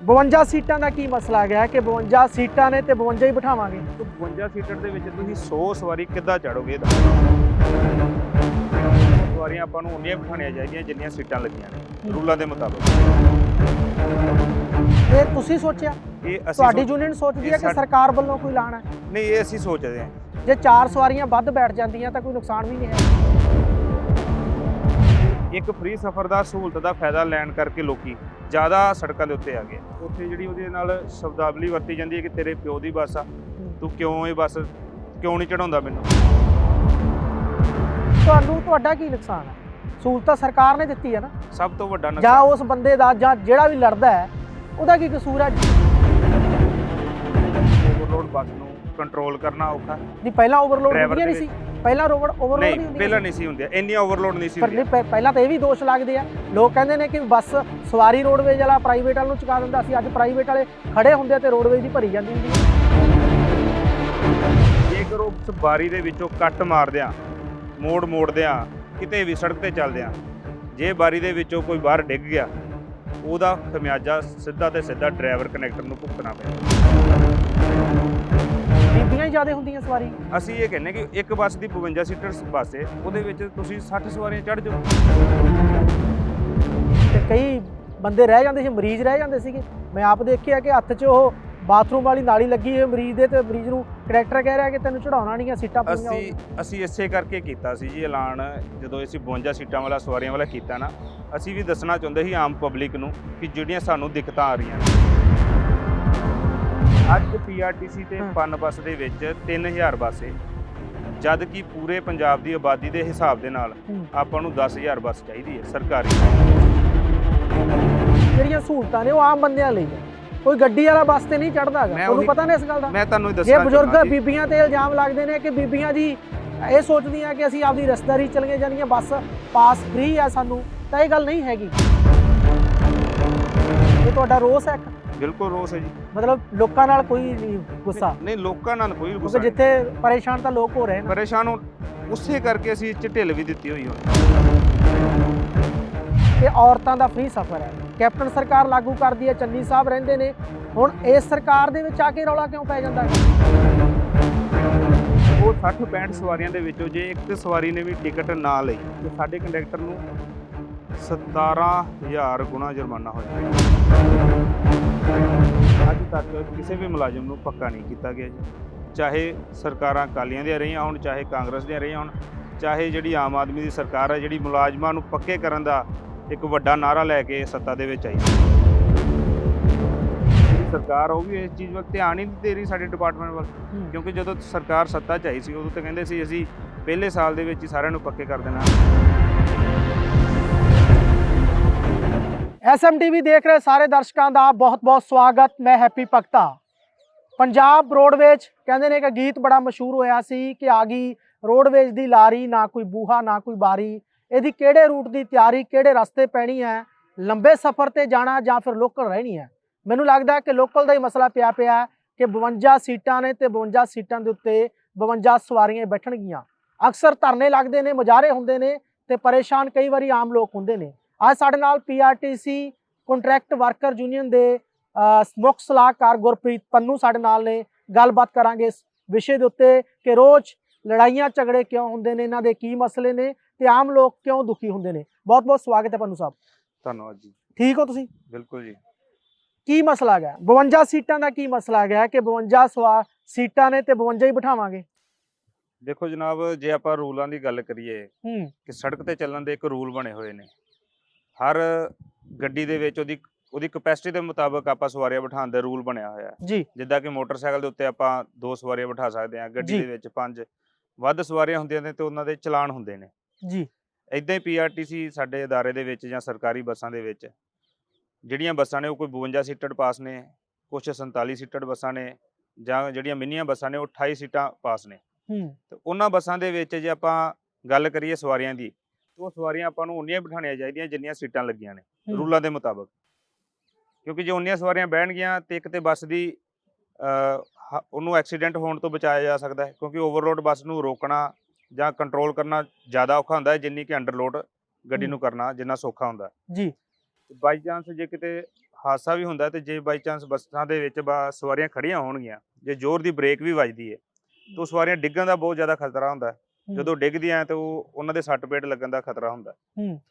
52 ਸੀਟਾਂ ਦਾ ਕੀ ਮਸਲਾ ਗਿਆ ਕਿ 52 ਸੀਟਾਂ ਨੇ ਤੇ 52 ਹੀ ਬਿਠਾਵਾਂਗੇ? ਤੋ 52 ਸੀਟਰ ਦੇ ਵਿੱਚ ਤੁਸੀਂ 100 ਸਵਾਰੀ ਕਿੱਦਾਂ ਚੜੋਗੇ ਇਹਦਾ ਸਵਾਰੀਆਂ ਆਪਾਂ ਨੂੰ ਉਨੀਆਂ ਬਿਠਾਉਣੀਆਂ ਚਾਹੀਦੀਆਂ ਜਿੰਨੀਆਂ ਸੀਟਾਂ ਲੱਗੀਆਂ ਨੇ ਰੂਲਾਂ ਦੇ ਮੁਤਾਬਕ। ਇਹ ਤੁਸੀਂ ਸੋਚਿਆ? ਇਹ ਅਸੀਂ ਤੁਹਾਡੀ ਯੂਨੀਅਨ ਸੋਚਦੀ ਹੈ ਕਿ ਸਰਕਾਰ ਵੱਲੋਂ ਕੋਈ ਲਾਣਾ ਹੈ? ਨਹੀਂ ਇਹ ਅਸੀਂ ਸੋਚਦੇ ਹਾਂ। ਜੇ ਚਾਰ ਸਵਾਰੀਆਂ ਵੱਧ ਬੈਠ ਜਾਂਦੀਆਂ ਤਾਂ ਕੋਈ ਨੁਕਸਾਨ ਵੀ ਨਹੀਂ ਹੈ। ਇੱਕ ਫ੍ਰੀ ਸਫ਼ਰ ਦਾ ਸਹੂਲਤ ਦਾ ਫਾਇਦਾ ਲੈਣ ਕਰਕੇ ਲੋਕੀ ਜ਼ਿਆਦਾ ਸੜਕਾਂ ਦੇ ਉੱਤੇ ਆ ਗਏ। ਉੱਥੇ ਜਿਹੜੀ ਉਹਦੇ ਨਾਲ ਸ਼ਬਦਾਵਲੀ ਵਰਤੀ ਜਾਂਦੀ ਹੈ ਕਿ ਤੇਰੇ ਪਿਓ ਦੀ ਬੱਸ ਆ ਤੂੰ ਕਿਉਂ ਇਹ ਬੱਸ ਕਿਉਂ ਨਹੀਂ ਚੜਾਉਂਦਾ ਮੈਨੂੰ? ਤੁਹਾਨੂੰ ਤੁਹਾਡਾ ਕੀ ਨੁਕਸਾਨ ਹੈ? ਸਹੂਲਤ ਸਰਕਾਰ ਨੇ ਦਿੱਤੀ ਹੈ ਨਾ। ਸਭ ਤੋਂ ਵੱਡਾ ਜਾਂ ਨੁਕਸਾਨ ਉਸ ਬੰਦੇ ਦਾ ਜਾਂ ਜਿਹੜਾ ਵੀ ਲੜਦਾ ਹੈ ਉਹਦਾ ਕੀ ਕਸੂਰ ਹੈ? ਓਵਰਲੋਡ ਬੱਸ ਨੂੰ ਕੰਟਰੋਲ ਕਰਨਾ ਔਖਾ। ਨਹੀਂ ਪਹਿਲਾਂ ਓਵਰਲੋਡ ਹੁੰਦੀਆਂ ਨਹੀਂ ਸੀ। ਪਹਿਲਾਂ ਓਵਰਲੋਡ ਨਹੀਂ ਨਹੀਂ ਪਹਿਲਾਂ। ਨਹੀਂ ਸੀ ਹੁੰਦੀਆਂ ਇੰਨੀਆਂ ਓਵਰਲੋਡ ਨਹੀਂ ਸੀ ਪਰ ਨਹੀਂ, ਪਹਿ- ਪਹਿਲਾਂ ਤਾਂ ਇਹ ਵੀ ਦੋਸ਼ ਲੱਗਦੇ ਆ। ਲੋਕ ਕਹਿੰਦੇ ਨੇ ਕਿ ਬੱਸ ਸਵਾਰੀ ਰੋਡਵੇਜ ਵਾਲਾ ਪ੍ਰਾਈਵੇਟ ਵਾਲ ਨੂੰ ਚੁਕਾ ਦਿੰਦਾ ਸੀ। ਅੱਜ ਪ੍ਰਾਈਵੇਟ ਵਾਲੇ ਖੜੇ ਹੁੰਦੇ ਆ ਤੇ ਰੋਡਵੇਜ ਦੀ ਭਰੀ ਜਾਂਦੀ ਹੁੰਦੀ ਹੈ। ਜੇਕਰ ਉਸ ਬਾਰੀ ਦੇ ਵਿੱਚੋਂ ਕੱਟ ਮਾਰਦਿਆਂ ਮੋੜ ਮੋੜਦਿਆਂ ਕਿਤੇ ਵੀ ਸੜਕ ਤੇ ਚੱਲਦਿਆਂ ਜੇ ਬਾਰੀ ਦੇ ਵਿੱਚੋਂ ਕੋਈ ਬਾਹਰ ਡਿੱਗ ਗਿਆ ਉਹਦਾ ਖਮਿਆਜਾ ਸਿੱਧਾ ਤੇ ਸਿੱਧਾ ਡਰਾਈਵਰ ਕਨੈਕਟਰ ਨੂੰ ਭੁਗਤਣਾ ਪਿਆ ਹੀ ਜ਼ਿਆਦਾ ਹੁੰਦੀਆਂ ਸਵਾਰੀ ਅਸੀਂ ਇਹ ਕਹਿੰਨੇ ਕਿ ਇੱਕ ਬੱਸ ਦੀ 52 ਸੀਟਰ ਬੱਸ ਹੈ ਉਹਦੇ ਵਿੱਚ ਤੁਸੀਂ 60 ਸਵਾਰੀਆਂ ਚੜ੍ਹ ਜਾਓ। ਤੇ ਕਈ ਬੰਦੇ ਰਹਿ ਜਾਂਦੇ ਸੀ ਮਰੀਜ਼ ਰਹਿ ਜਾਂਦੇ ਸੀਗੇ। ਮੈਂ ਆਪ ਦੇਖਿਆ ਕਿ ਹੱਥ 'ਚ ਉਹ ਬਾਥਰੂਮ ਵਾਲੀ ਨਾਲੀ ਲੱਗੀ ਹੋਈ ਮਰੀਜ਼ ਦੇ ਤੇ ਮਰੀਜ਼ ਨੂੰ ਕਨੈਕਟਰ ਕਹਿ ਰਿਹਾ ਕਿ ਤੈਨੂੰ ਚੜਾਉਣਾ ਨਹੀਂ ਆ ਸੀਟਾਂ ਪੂਰੀਆਂ ਹੋ ਅਸੀਂ ਅਸੀਂ ਇਸੇ ਕਰਕੇ ਕੀਤਾ ਸੀ ਜੀ ਐਲਾਨ ਜਦੋਂ ਅਸੀਂ 52 ਸੀਟਾਂ ਵਾਲਾ ਸਵਾਰੀਆਂ ਵਾਲਾ ਕੀਤਾ ਨਾ ਅਸੀਂ ਵੀ ਦੱਸਣਾ ਚਾਹੁੰਦੇ ਸੀ ਆਮ ਪਬਲਿਕ ਨੂੰ ਕਿ ਜਿਹੜੀਆਂ ਸਾਨੂੰ ਦਿੱਕਤਾਂ ਆ ਰਹੀਆਂ ਨੇ। ਅੱਜ ਪੀਆਰਟੀਸੀ ਤੇ। ਪਨ ਬੱਸ ਦੇ ਵਿੱਚ 3000 ਬੱਸ ਜਦ ਕਿ ਪੂਰੇ ਪੰਜਾਬ ਦੀ ਆਬਾਦੀ ਦੇ ਹਿਸਾਬ ਦੇ ਨਾਲ। ਆਪਾਂ ਨੂੰ 10000 ਬੱਸ ਚਾਹੀਦੀ ਹੈ ਸਰਕਾਰੀ ਜਿਹੜੀਆਂ ਸਹੂਲਤਾਂ ਨੇ ਉਹ ਆਮ ਬੰਦਿਆਂ ਲਈ ਹੈ ਕੋਈ ਗੱਡੀ ਵਾਲਾ ਬੱਸ ਤੇ ਨਹੀਂ ਚੜਦਾ ਹੈਗਾ ਤੁਹਾਨੂੰ ਪਤਾ ਨਹੀਂ ਇਸ ਗੱਲ ਦਾ ਮੈਂ ਤੁਹਾਨੂੰ ਇਹ ਦੱਸਣਾ ਬਜ਼ੁਰਗ ਚਾਹੁੰਦਾ ਸੀ। ਬੀਬੀਆਂ ਤੇ ਇਲਜ਼ਾਮ ਲੱਗਦੇ ਨੇ ਕਿ ਬੀਬੀਆਂ ਜੀ ਇਹ ਸੋਚਦੀਆਂ ਕਿ ਅਸੀਂ ਆਪਦੀ ਰਸਦਾਰੀ ਚਲੀਆਂ ਜਾਣੀਆਂ ਬੱਸ ਪਾਸ ਫ੍ਰੀ ਆ ਸਾਨੂੰ ਤਾਂ ਇਹ ਗੱਲ ਨਹੀਂ ਹੈਗੀ ਇਹ ਤੁਹਾਡਾ ਰੋਸ ਹੈ? ਬਿਲਕੁਲ ਰੋਸ ਹੈ ਜੀ। ਮਤਲਬ ਲੋਕਾਂ ਨਾਲ ਕੋਈ ਨਹੀਂ ਗੁੱਸਾ? ਨਹੀਂ ਲੋਕਾਂ ਨਾਲ ਕੋਈ ਕਿਉਂਕਿ ਗੁੱਸਾ ਨਹੀਂ। ਜਿੱਥੇ ਪਰੇਸ਼ਾਨ ਤਾਂ ਲੋਕ ਹੋ ਰਹੇ ਨੇ। ਪਰੇਸ਼ਾਨ ਹੋ ਉਸੇ ਕਰਕੇ ਅਸੀਂ ਇਹ 'ਚ ਢਿੱਲ ਵੀ ਦਿੱਤੀ ਹੋਈ ਹੁਣ। ਕਿ ਔਰਤਾਂ ਦਾ ਫ੍ਰੀ ਸਫ਼ਰ ਹੈ। ਕੈਪਟਨ ਸਰਕਾਰ ਲਾਗੂ ਕਰਦੀ ਹੈ ਚੰਨੀ ਸਾਹਿਬ ਰਹਿੰਦੇ ਨੇ। ਹੁਣ ਇਸ ਸਰਕਾਰ ਦੇ ਵਿੱਚ ਆ ਕੇ ਰੌਲਾ ਕਿਉਂ ਪੈ ਜਾਂਦਾ ਹੈ? ਉਹ 60 65 ਸਵਾਰੀਆਂ ਦੇ ਵਿੱਚੋਂ ਜੇ ਇੱਕ ਸਵਾਰੀ ਨੇ ਵੀ ਟਿਕਟ ਨਾ ਲਈ ਤੇ ਸਾਡੇ ਕੰਡਕਟਰ ਨੂੰ 17000 ਗੁਣਾ ਜੁਰਮਾਨਾ ਹੋਇਆ। ਅੱਜ ਤੱਕ ਕਿਸੇ ਵੀ ਮੁਲਾਜ਼ਮ ਨੂੰ ਪੱਕਾ ਨਹੀਂ ਕੀਤਾ ਗਿਆ ਜੀ। ਚਾਹੇ ਸਰਕਾਰਾਂ ਅਕਾਲੀਆਂ ਦੀਆਂ ਰਹੀਆਂ ਹੋਣ ਚਾਹੇ ਕਾਂਗਰਸ ਦੀਆਂ ਰਹੀਆਂ ਹੋਣ ਚਾਹੇ ਜਿਹੜੀ ਆਮ ਆਦਮੀ ਦੀ ਸਰਕਾਰ ਹੈ ਜਿਹੜੀ ਮੁਲਾਜ਼ਮਾਂ ਨੂੰ ਪੱਕੇ ਕਰਨ ਦਾ ਇੱਕ ਵੱਡਾ ਨਾਰਾ ਲੈ ਕੇ ਸੱਤਾ ਦੇ ਵਿੱਚ ਆਈ। ਸਰਕਾਰ ਉਹ ਵੀ ਇਸ ਚੀਜ਼ ਵੱਲ ਧਿਆਨ ਹੀ ਨਹੀਂ ਦੇ ਰਹੀ ਸਾਡੇ ਡਿਪਾਰਟਮੈਂਟ ਵੱਲ ਕਿਉਂਕਿ ਜਦੋਂ ਸਰਕਾਰ ਸੱਤਾ 'ਚ ਆਈ ਸੀ ਉਦੋਂ ਤਾਂ ਕਹਿੰਦੇ ਸੀ ਅਸੀਂ ਪਹਿਲੇ ਸਾਲ ਦੇ ਵਿੱਚ ਹੀ ਸਾਰਿਆਂ ਨੂੰ ਪੱਕੇ ਕਰ ਦੇਣਾ। ਐਸਐਮਟੀਵੀ ਦੇਖ ਰਹੇ ਸਾਰੇ ਦਰਸ਼ਕਾਂ ਦਾ ਬਹੁਤ-ਬਹੁਤ ਸਵਾਗਤ। ਮੈਂ ਹੈਪੀ ਭਗਤਾ। ਪੰਜਾਬ ਰੋਡਵੇਜ ਕਹਿੰਦੇ ਨੇ ਕਿ ਗੀਤ ਬੜਾ ਮਸ਼ਹੂਰ ਹੋਇਆ ਸੀ ਕਿ ਆ ਗਈ ਰੋਡਵੇਜ ਦੀ ਲਾਰੀ, ਨਾ ਕੋਈ ਬੂਹਾ, ਨਾ ਕੋਈ ਬਾਰੀ। ਇਹਦੀ ਕਿਹੜੇ ਰੂਟ ਦੀ ਤਿਆਰੀ, ਕਿਹੜੇ ਰਸਤੇ ਪੈਣੀ ਹੈ? ਲੰਬੇ ਸਫ਼ਰ ਤੇ ਜਾਣਾ ਜਾਂ ਫਿਰ ਲੋਕਲ ਰਹਿਣੀ ਹੈ? ਮੈਨੂੰ ਲੱਗਦਾ ਕਿ ਲੋਕਲ ਦਾ ਹੀ ਮਸਲਾ ਪਿਆ ਪਿਆ ਕਿ 52 ਸੀਟਾਂ ਨੇ ਤੇ 52 ਸੀਟਾਂ ਦੇ ਉੱਤੇ 52 ਸਵਾਰੀਆਂ ਬੈਠਣਗੀਆਂ। ਅਕਸਰ ਧਰਨੇ ਲੱਗਦੇ ਨੇ, ਮੁਜ਼ਾਹਰੇ ਹੁੰਦੇ ਨੇ ਤੇ ਪਰੇਸ਼ਾਨ ਕਈ ਵਾਰੀ ਆਮ ਲੋਕ ਹੁੰਦੇ ਨੇ। ਅੱਜ ਸਾਡੇ ਨਾਲ ਪੀਆਰਟੀਸੀ ਕੰਟਰੈਕਟ ਵਰਕਰ ਯੂਨੀਅਨ ਦੇ ਮੁੱਖ ਸਲਾਹਕਾਰ ਗੁਰਪ੍ਰੀਤ ਪੰਨੂ ਸਾਡੇ ਨਾਲ ਨੇ। ਗੱਲਬਾਤ ਕਰਾਂਗੇ ਇਸ ਵਿਸ਼ੇ ਦੇ ਉੱਤੇ ਕਿ ਰੋਜ਼ ਲੜਾਈਆਂ ਝਗੜੇ ਕਿਉਂ ਹੁੰਦੇ ਨੇ ਇਹਨਾਂ ਦੇ ਕੀ ਮਸਲੇ ਨੇ ਤੇ ਆਮ ਲੋਕ ਕਿਉਂ ਦੁਖੀ ਹੁੰਦੇ ਨੇ। ਬਹੁਤ ਬਹੁਤ ਸਵਾਗਤ ਹੈ ਪੰਨੂ ਸਾਹਿਬ। ਧੰਨਵਾਦ ਜੀ। ਠੀਕ ਹੋ ਤੁਸੀਂ? ਬਿਲਕੁਲ ਜੀ। ਕੀ ਮਸਲਾ ਗਿਆ 52 ਸੀਟਾਂ ਦਾ ਕੀ ਮਸਲਾ ਗਿਆ ਕਿ 52 ਸਵਾ ਸੀਟਾਂ ਨੇ ਤੇ 52 ਹੀ ਬਿਠਾਵਾਂਗੇ? ਦੇਖੋ ਜਨਾਬ ਜੇ ਆਪਾਂ ਰੂਲਾਂ ਦੀ ਗੱਲ ਕਰੀਏ ਹੂੰ। ਕਿ ਸੜਕ ਤੇ ਚੱਲਣ ਦੇ ਇੱਕ ਰੂਲ ਬਣੇ ਹੋਏ ਨੇ ਹਰ ਗੱਡੀ ਦੇ ਵਿੱਚ ਉਹਦੀ ਉਹਦੀ ਕਪੈਸਿਟੀ ਦੇ ਮੁਤਾਬਕ ਆਪਾਂ ਸਵਾਰੀਆਂ ਬਿਠਾਉਣ ਦਾ ਰੂਲ ਬਣਿਆ ਹੋਇਆ ਹੈ। ਜੀ। ਜਿੱਦਾਂ ਕਿ ਮੋਟਰਸਾਈਕਲ ਦੇ ਉੱਤੇ ਆਪਾਂ ਦੋ ਸਵਾਰੀਆਂ ਬਿਠਾ ਸਕਦੇ ਹਾਂ ਗੱਡੀ ਜੀ। ਦੇ ਵਿੱਚ ਪੰਜ ਵੱਧ ਸਵਾਰੀਆਂ ਹੁੰਦੀਆਂ ਨੇ ਤੇ ਉਹਨਾਂ ਦੇ ਚਲਾਨ ਹੁੰਦੇ ਨੇ। ਜੀ। ਇਦਾਂ ਹੀ ਪੀਆਰਟੀਸੀ ਸਾਡੇ ਅਦਾਰੇ ਦੇ ਵਿੱਚ ਜਾਂ ਸਰਕਾਰੀ ਬੱਸਾਂ ਦੇ ਵਿੱਚ ਜਿਹੜੀਆਂ ਬੱਸਾਂ ਨੇ ਉਹ ਕੋਈ 52 ਸੀਟਡ ਪਾਸ ਨੇ ਕੁਝ 47 ਸੀਟਡ ਬੱਸਾਂ ਨੇ ਜਾਂ ਜਿਹੜੀਆਂ ਮਿੰਨੀਆਂ ਬੱਸਾਂ ਨੇ ਉਹ 28 ਸੀਟਾਂ ਪਾਸ ਨੇ। ਹੂੰ। ਤੇ ਉਹਨਾਂ ਬੱਸਾਂ ਦੇ ਵਿੱਚ ਜੇ ਆਪਾਂ ਗੱਲ ਕਰੀਏ ਸਵਾਰੀਆਂ ਦੀ ਤਾਂ ਉਹ ਸਵਾਰੀਆਂ ਆਪਾਂ ਨੂੰ ਉਨੀਆਂ ਬਿਠਾਉਣੀਆਂ ਚਾਹੀਦੀਆਂ ਜਿੰਨੀਆਂ ਸੀਟਾਂ ਲੱਗੀਆਂ ਨੇ ਹੂੰ। ਰੂਲਾਂ ਦੇ ਮੁਤਾਬਕ ਕਿਉਂਕਿ ਜੇ ਉਨੀਆਂ ਸਵਾਰੀਆਂ ਬਹਿਣਗੀਆਂ ਤੇ ਇੱਕ ਤੇ ਬੱਸ ਦੀ ਅਹ, ਹ- ਉਹਨੂੰ ਐਕਸੀਡੈਂਟ ਹੋਣ ਤੋਂ ਬਚਾਇਆ ਜਾ ਸਕਦਾ ਹੈ ਕਿਉਂਕਿ ਓਵਰਲੋਡ ਬੱਸ ਨੂੰ ਰੋਕਣਾ ਜਾਂ ਕੰਟਰੋਲ ਕਰਨਾ ਜ਼ਿਆਦਾ ਔਖਾ ਹੁੰਦਾ ਹੈ ਜਿੰਨੀ ਕਿ ਅੰਡਰਲੋਡ ਗੱਡੀ ਹੂੰ। ਨੂੰ ਕਰਨਾ ਜਿੰਨਾ ਸੌਖਾ ਹੁੰਦਾ ਜੀ ਬਾਈ ਚਾਂਸ ਜੇ ਕਿਤੇ ਹਾਦਸਾ ਵੀ ਹੁੰਦਾ ਤੇ ਜੇ ਬਾਈ ਚਾਂਸ ਬੱਸਾਂ ਦੇ ਵਿੱਚ ਬਾ- ਸਵਾਰੀਆਂ ਖੜੀਆਂ ਹੋਣਗੀਆਂ ਜੇ ਜ਼ੋਰ ਦੀ ਬ੍ਰੇਕ ਵੀ ਵੱਜਦੀ ਹੈ ਤਾਂ ਸਵਾਰੀਆਂ ਡਿੱਗਣ ਦਾ ਬਹੁਤ ਜ਼ਿਆਦਾ ਖਤਰਾ ਹੁੰਦਾ ਹੈ। ਜਦੋਂ ਡਿੱਗਦੀਆਂ ਤਾਂ ਉਹ ਉਹਨਾਂ ਦੇ ਸੱਟ ਪੇਟ ਲੱਗਣ ਦਾ ਖਤਰਾ ਹੁੰਦਾ। ਹੈ।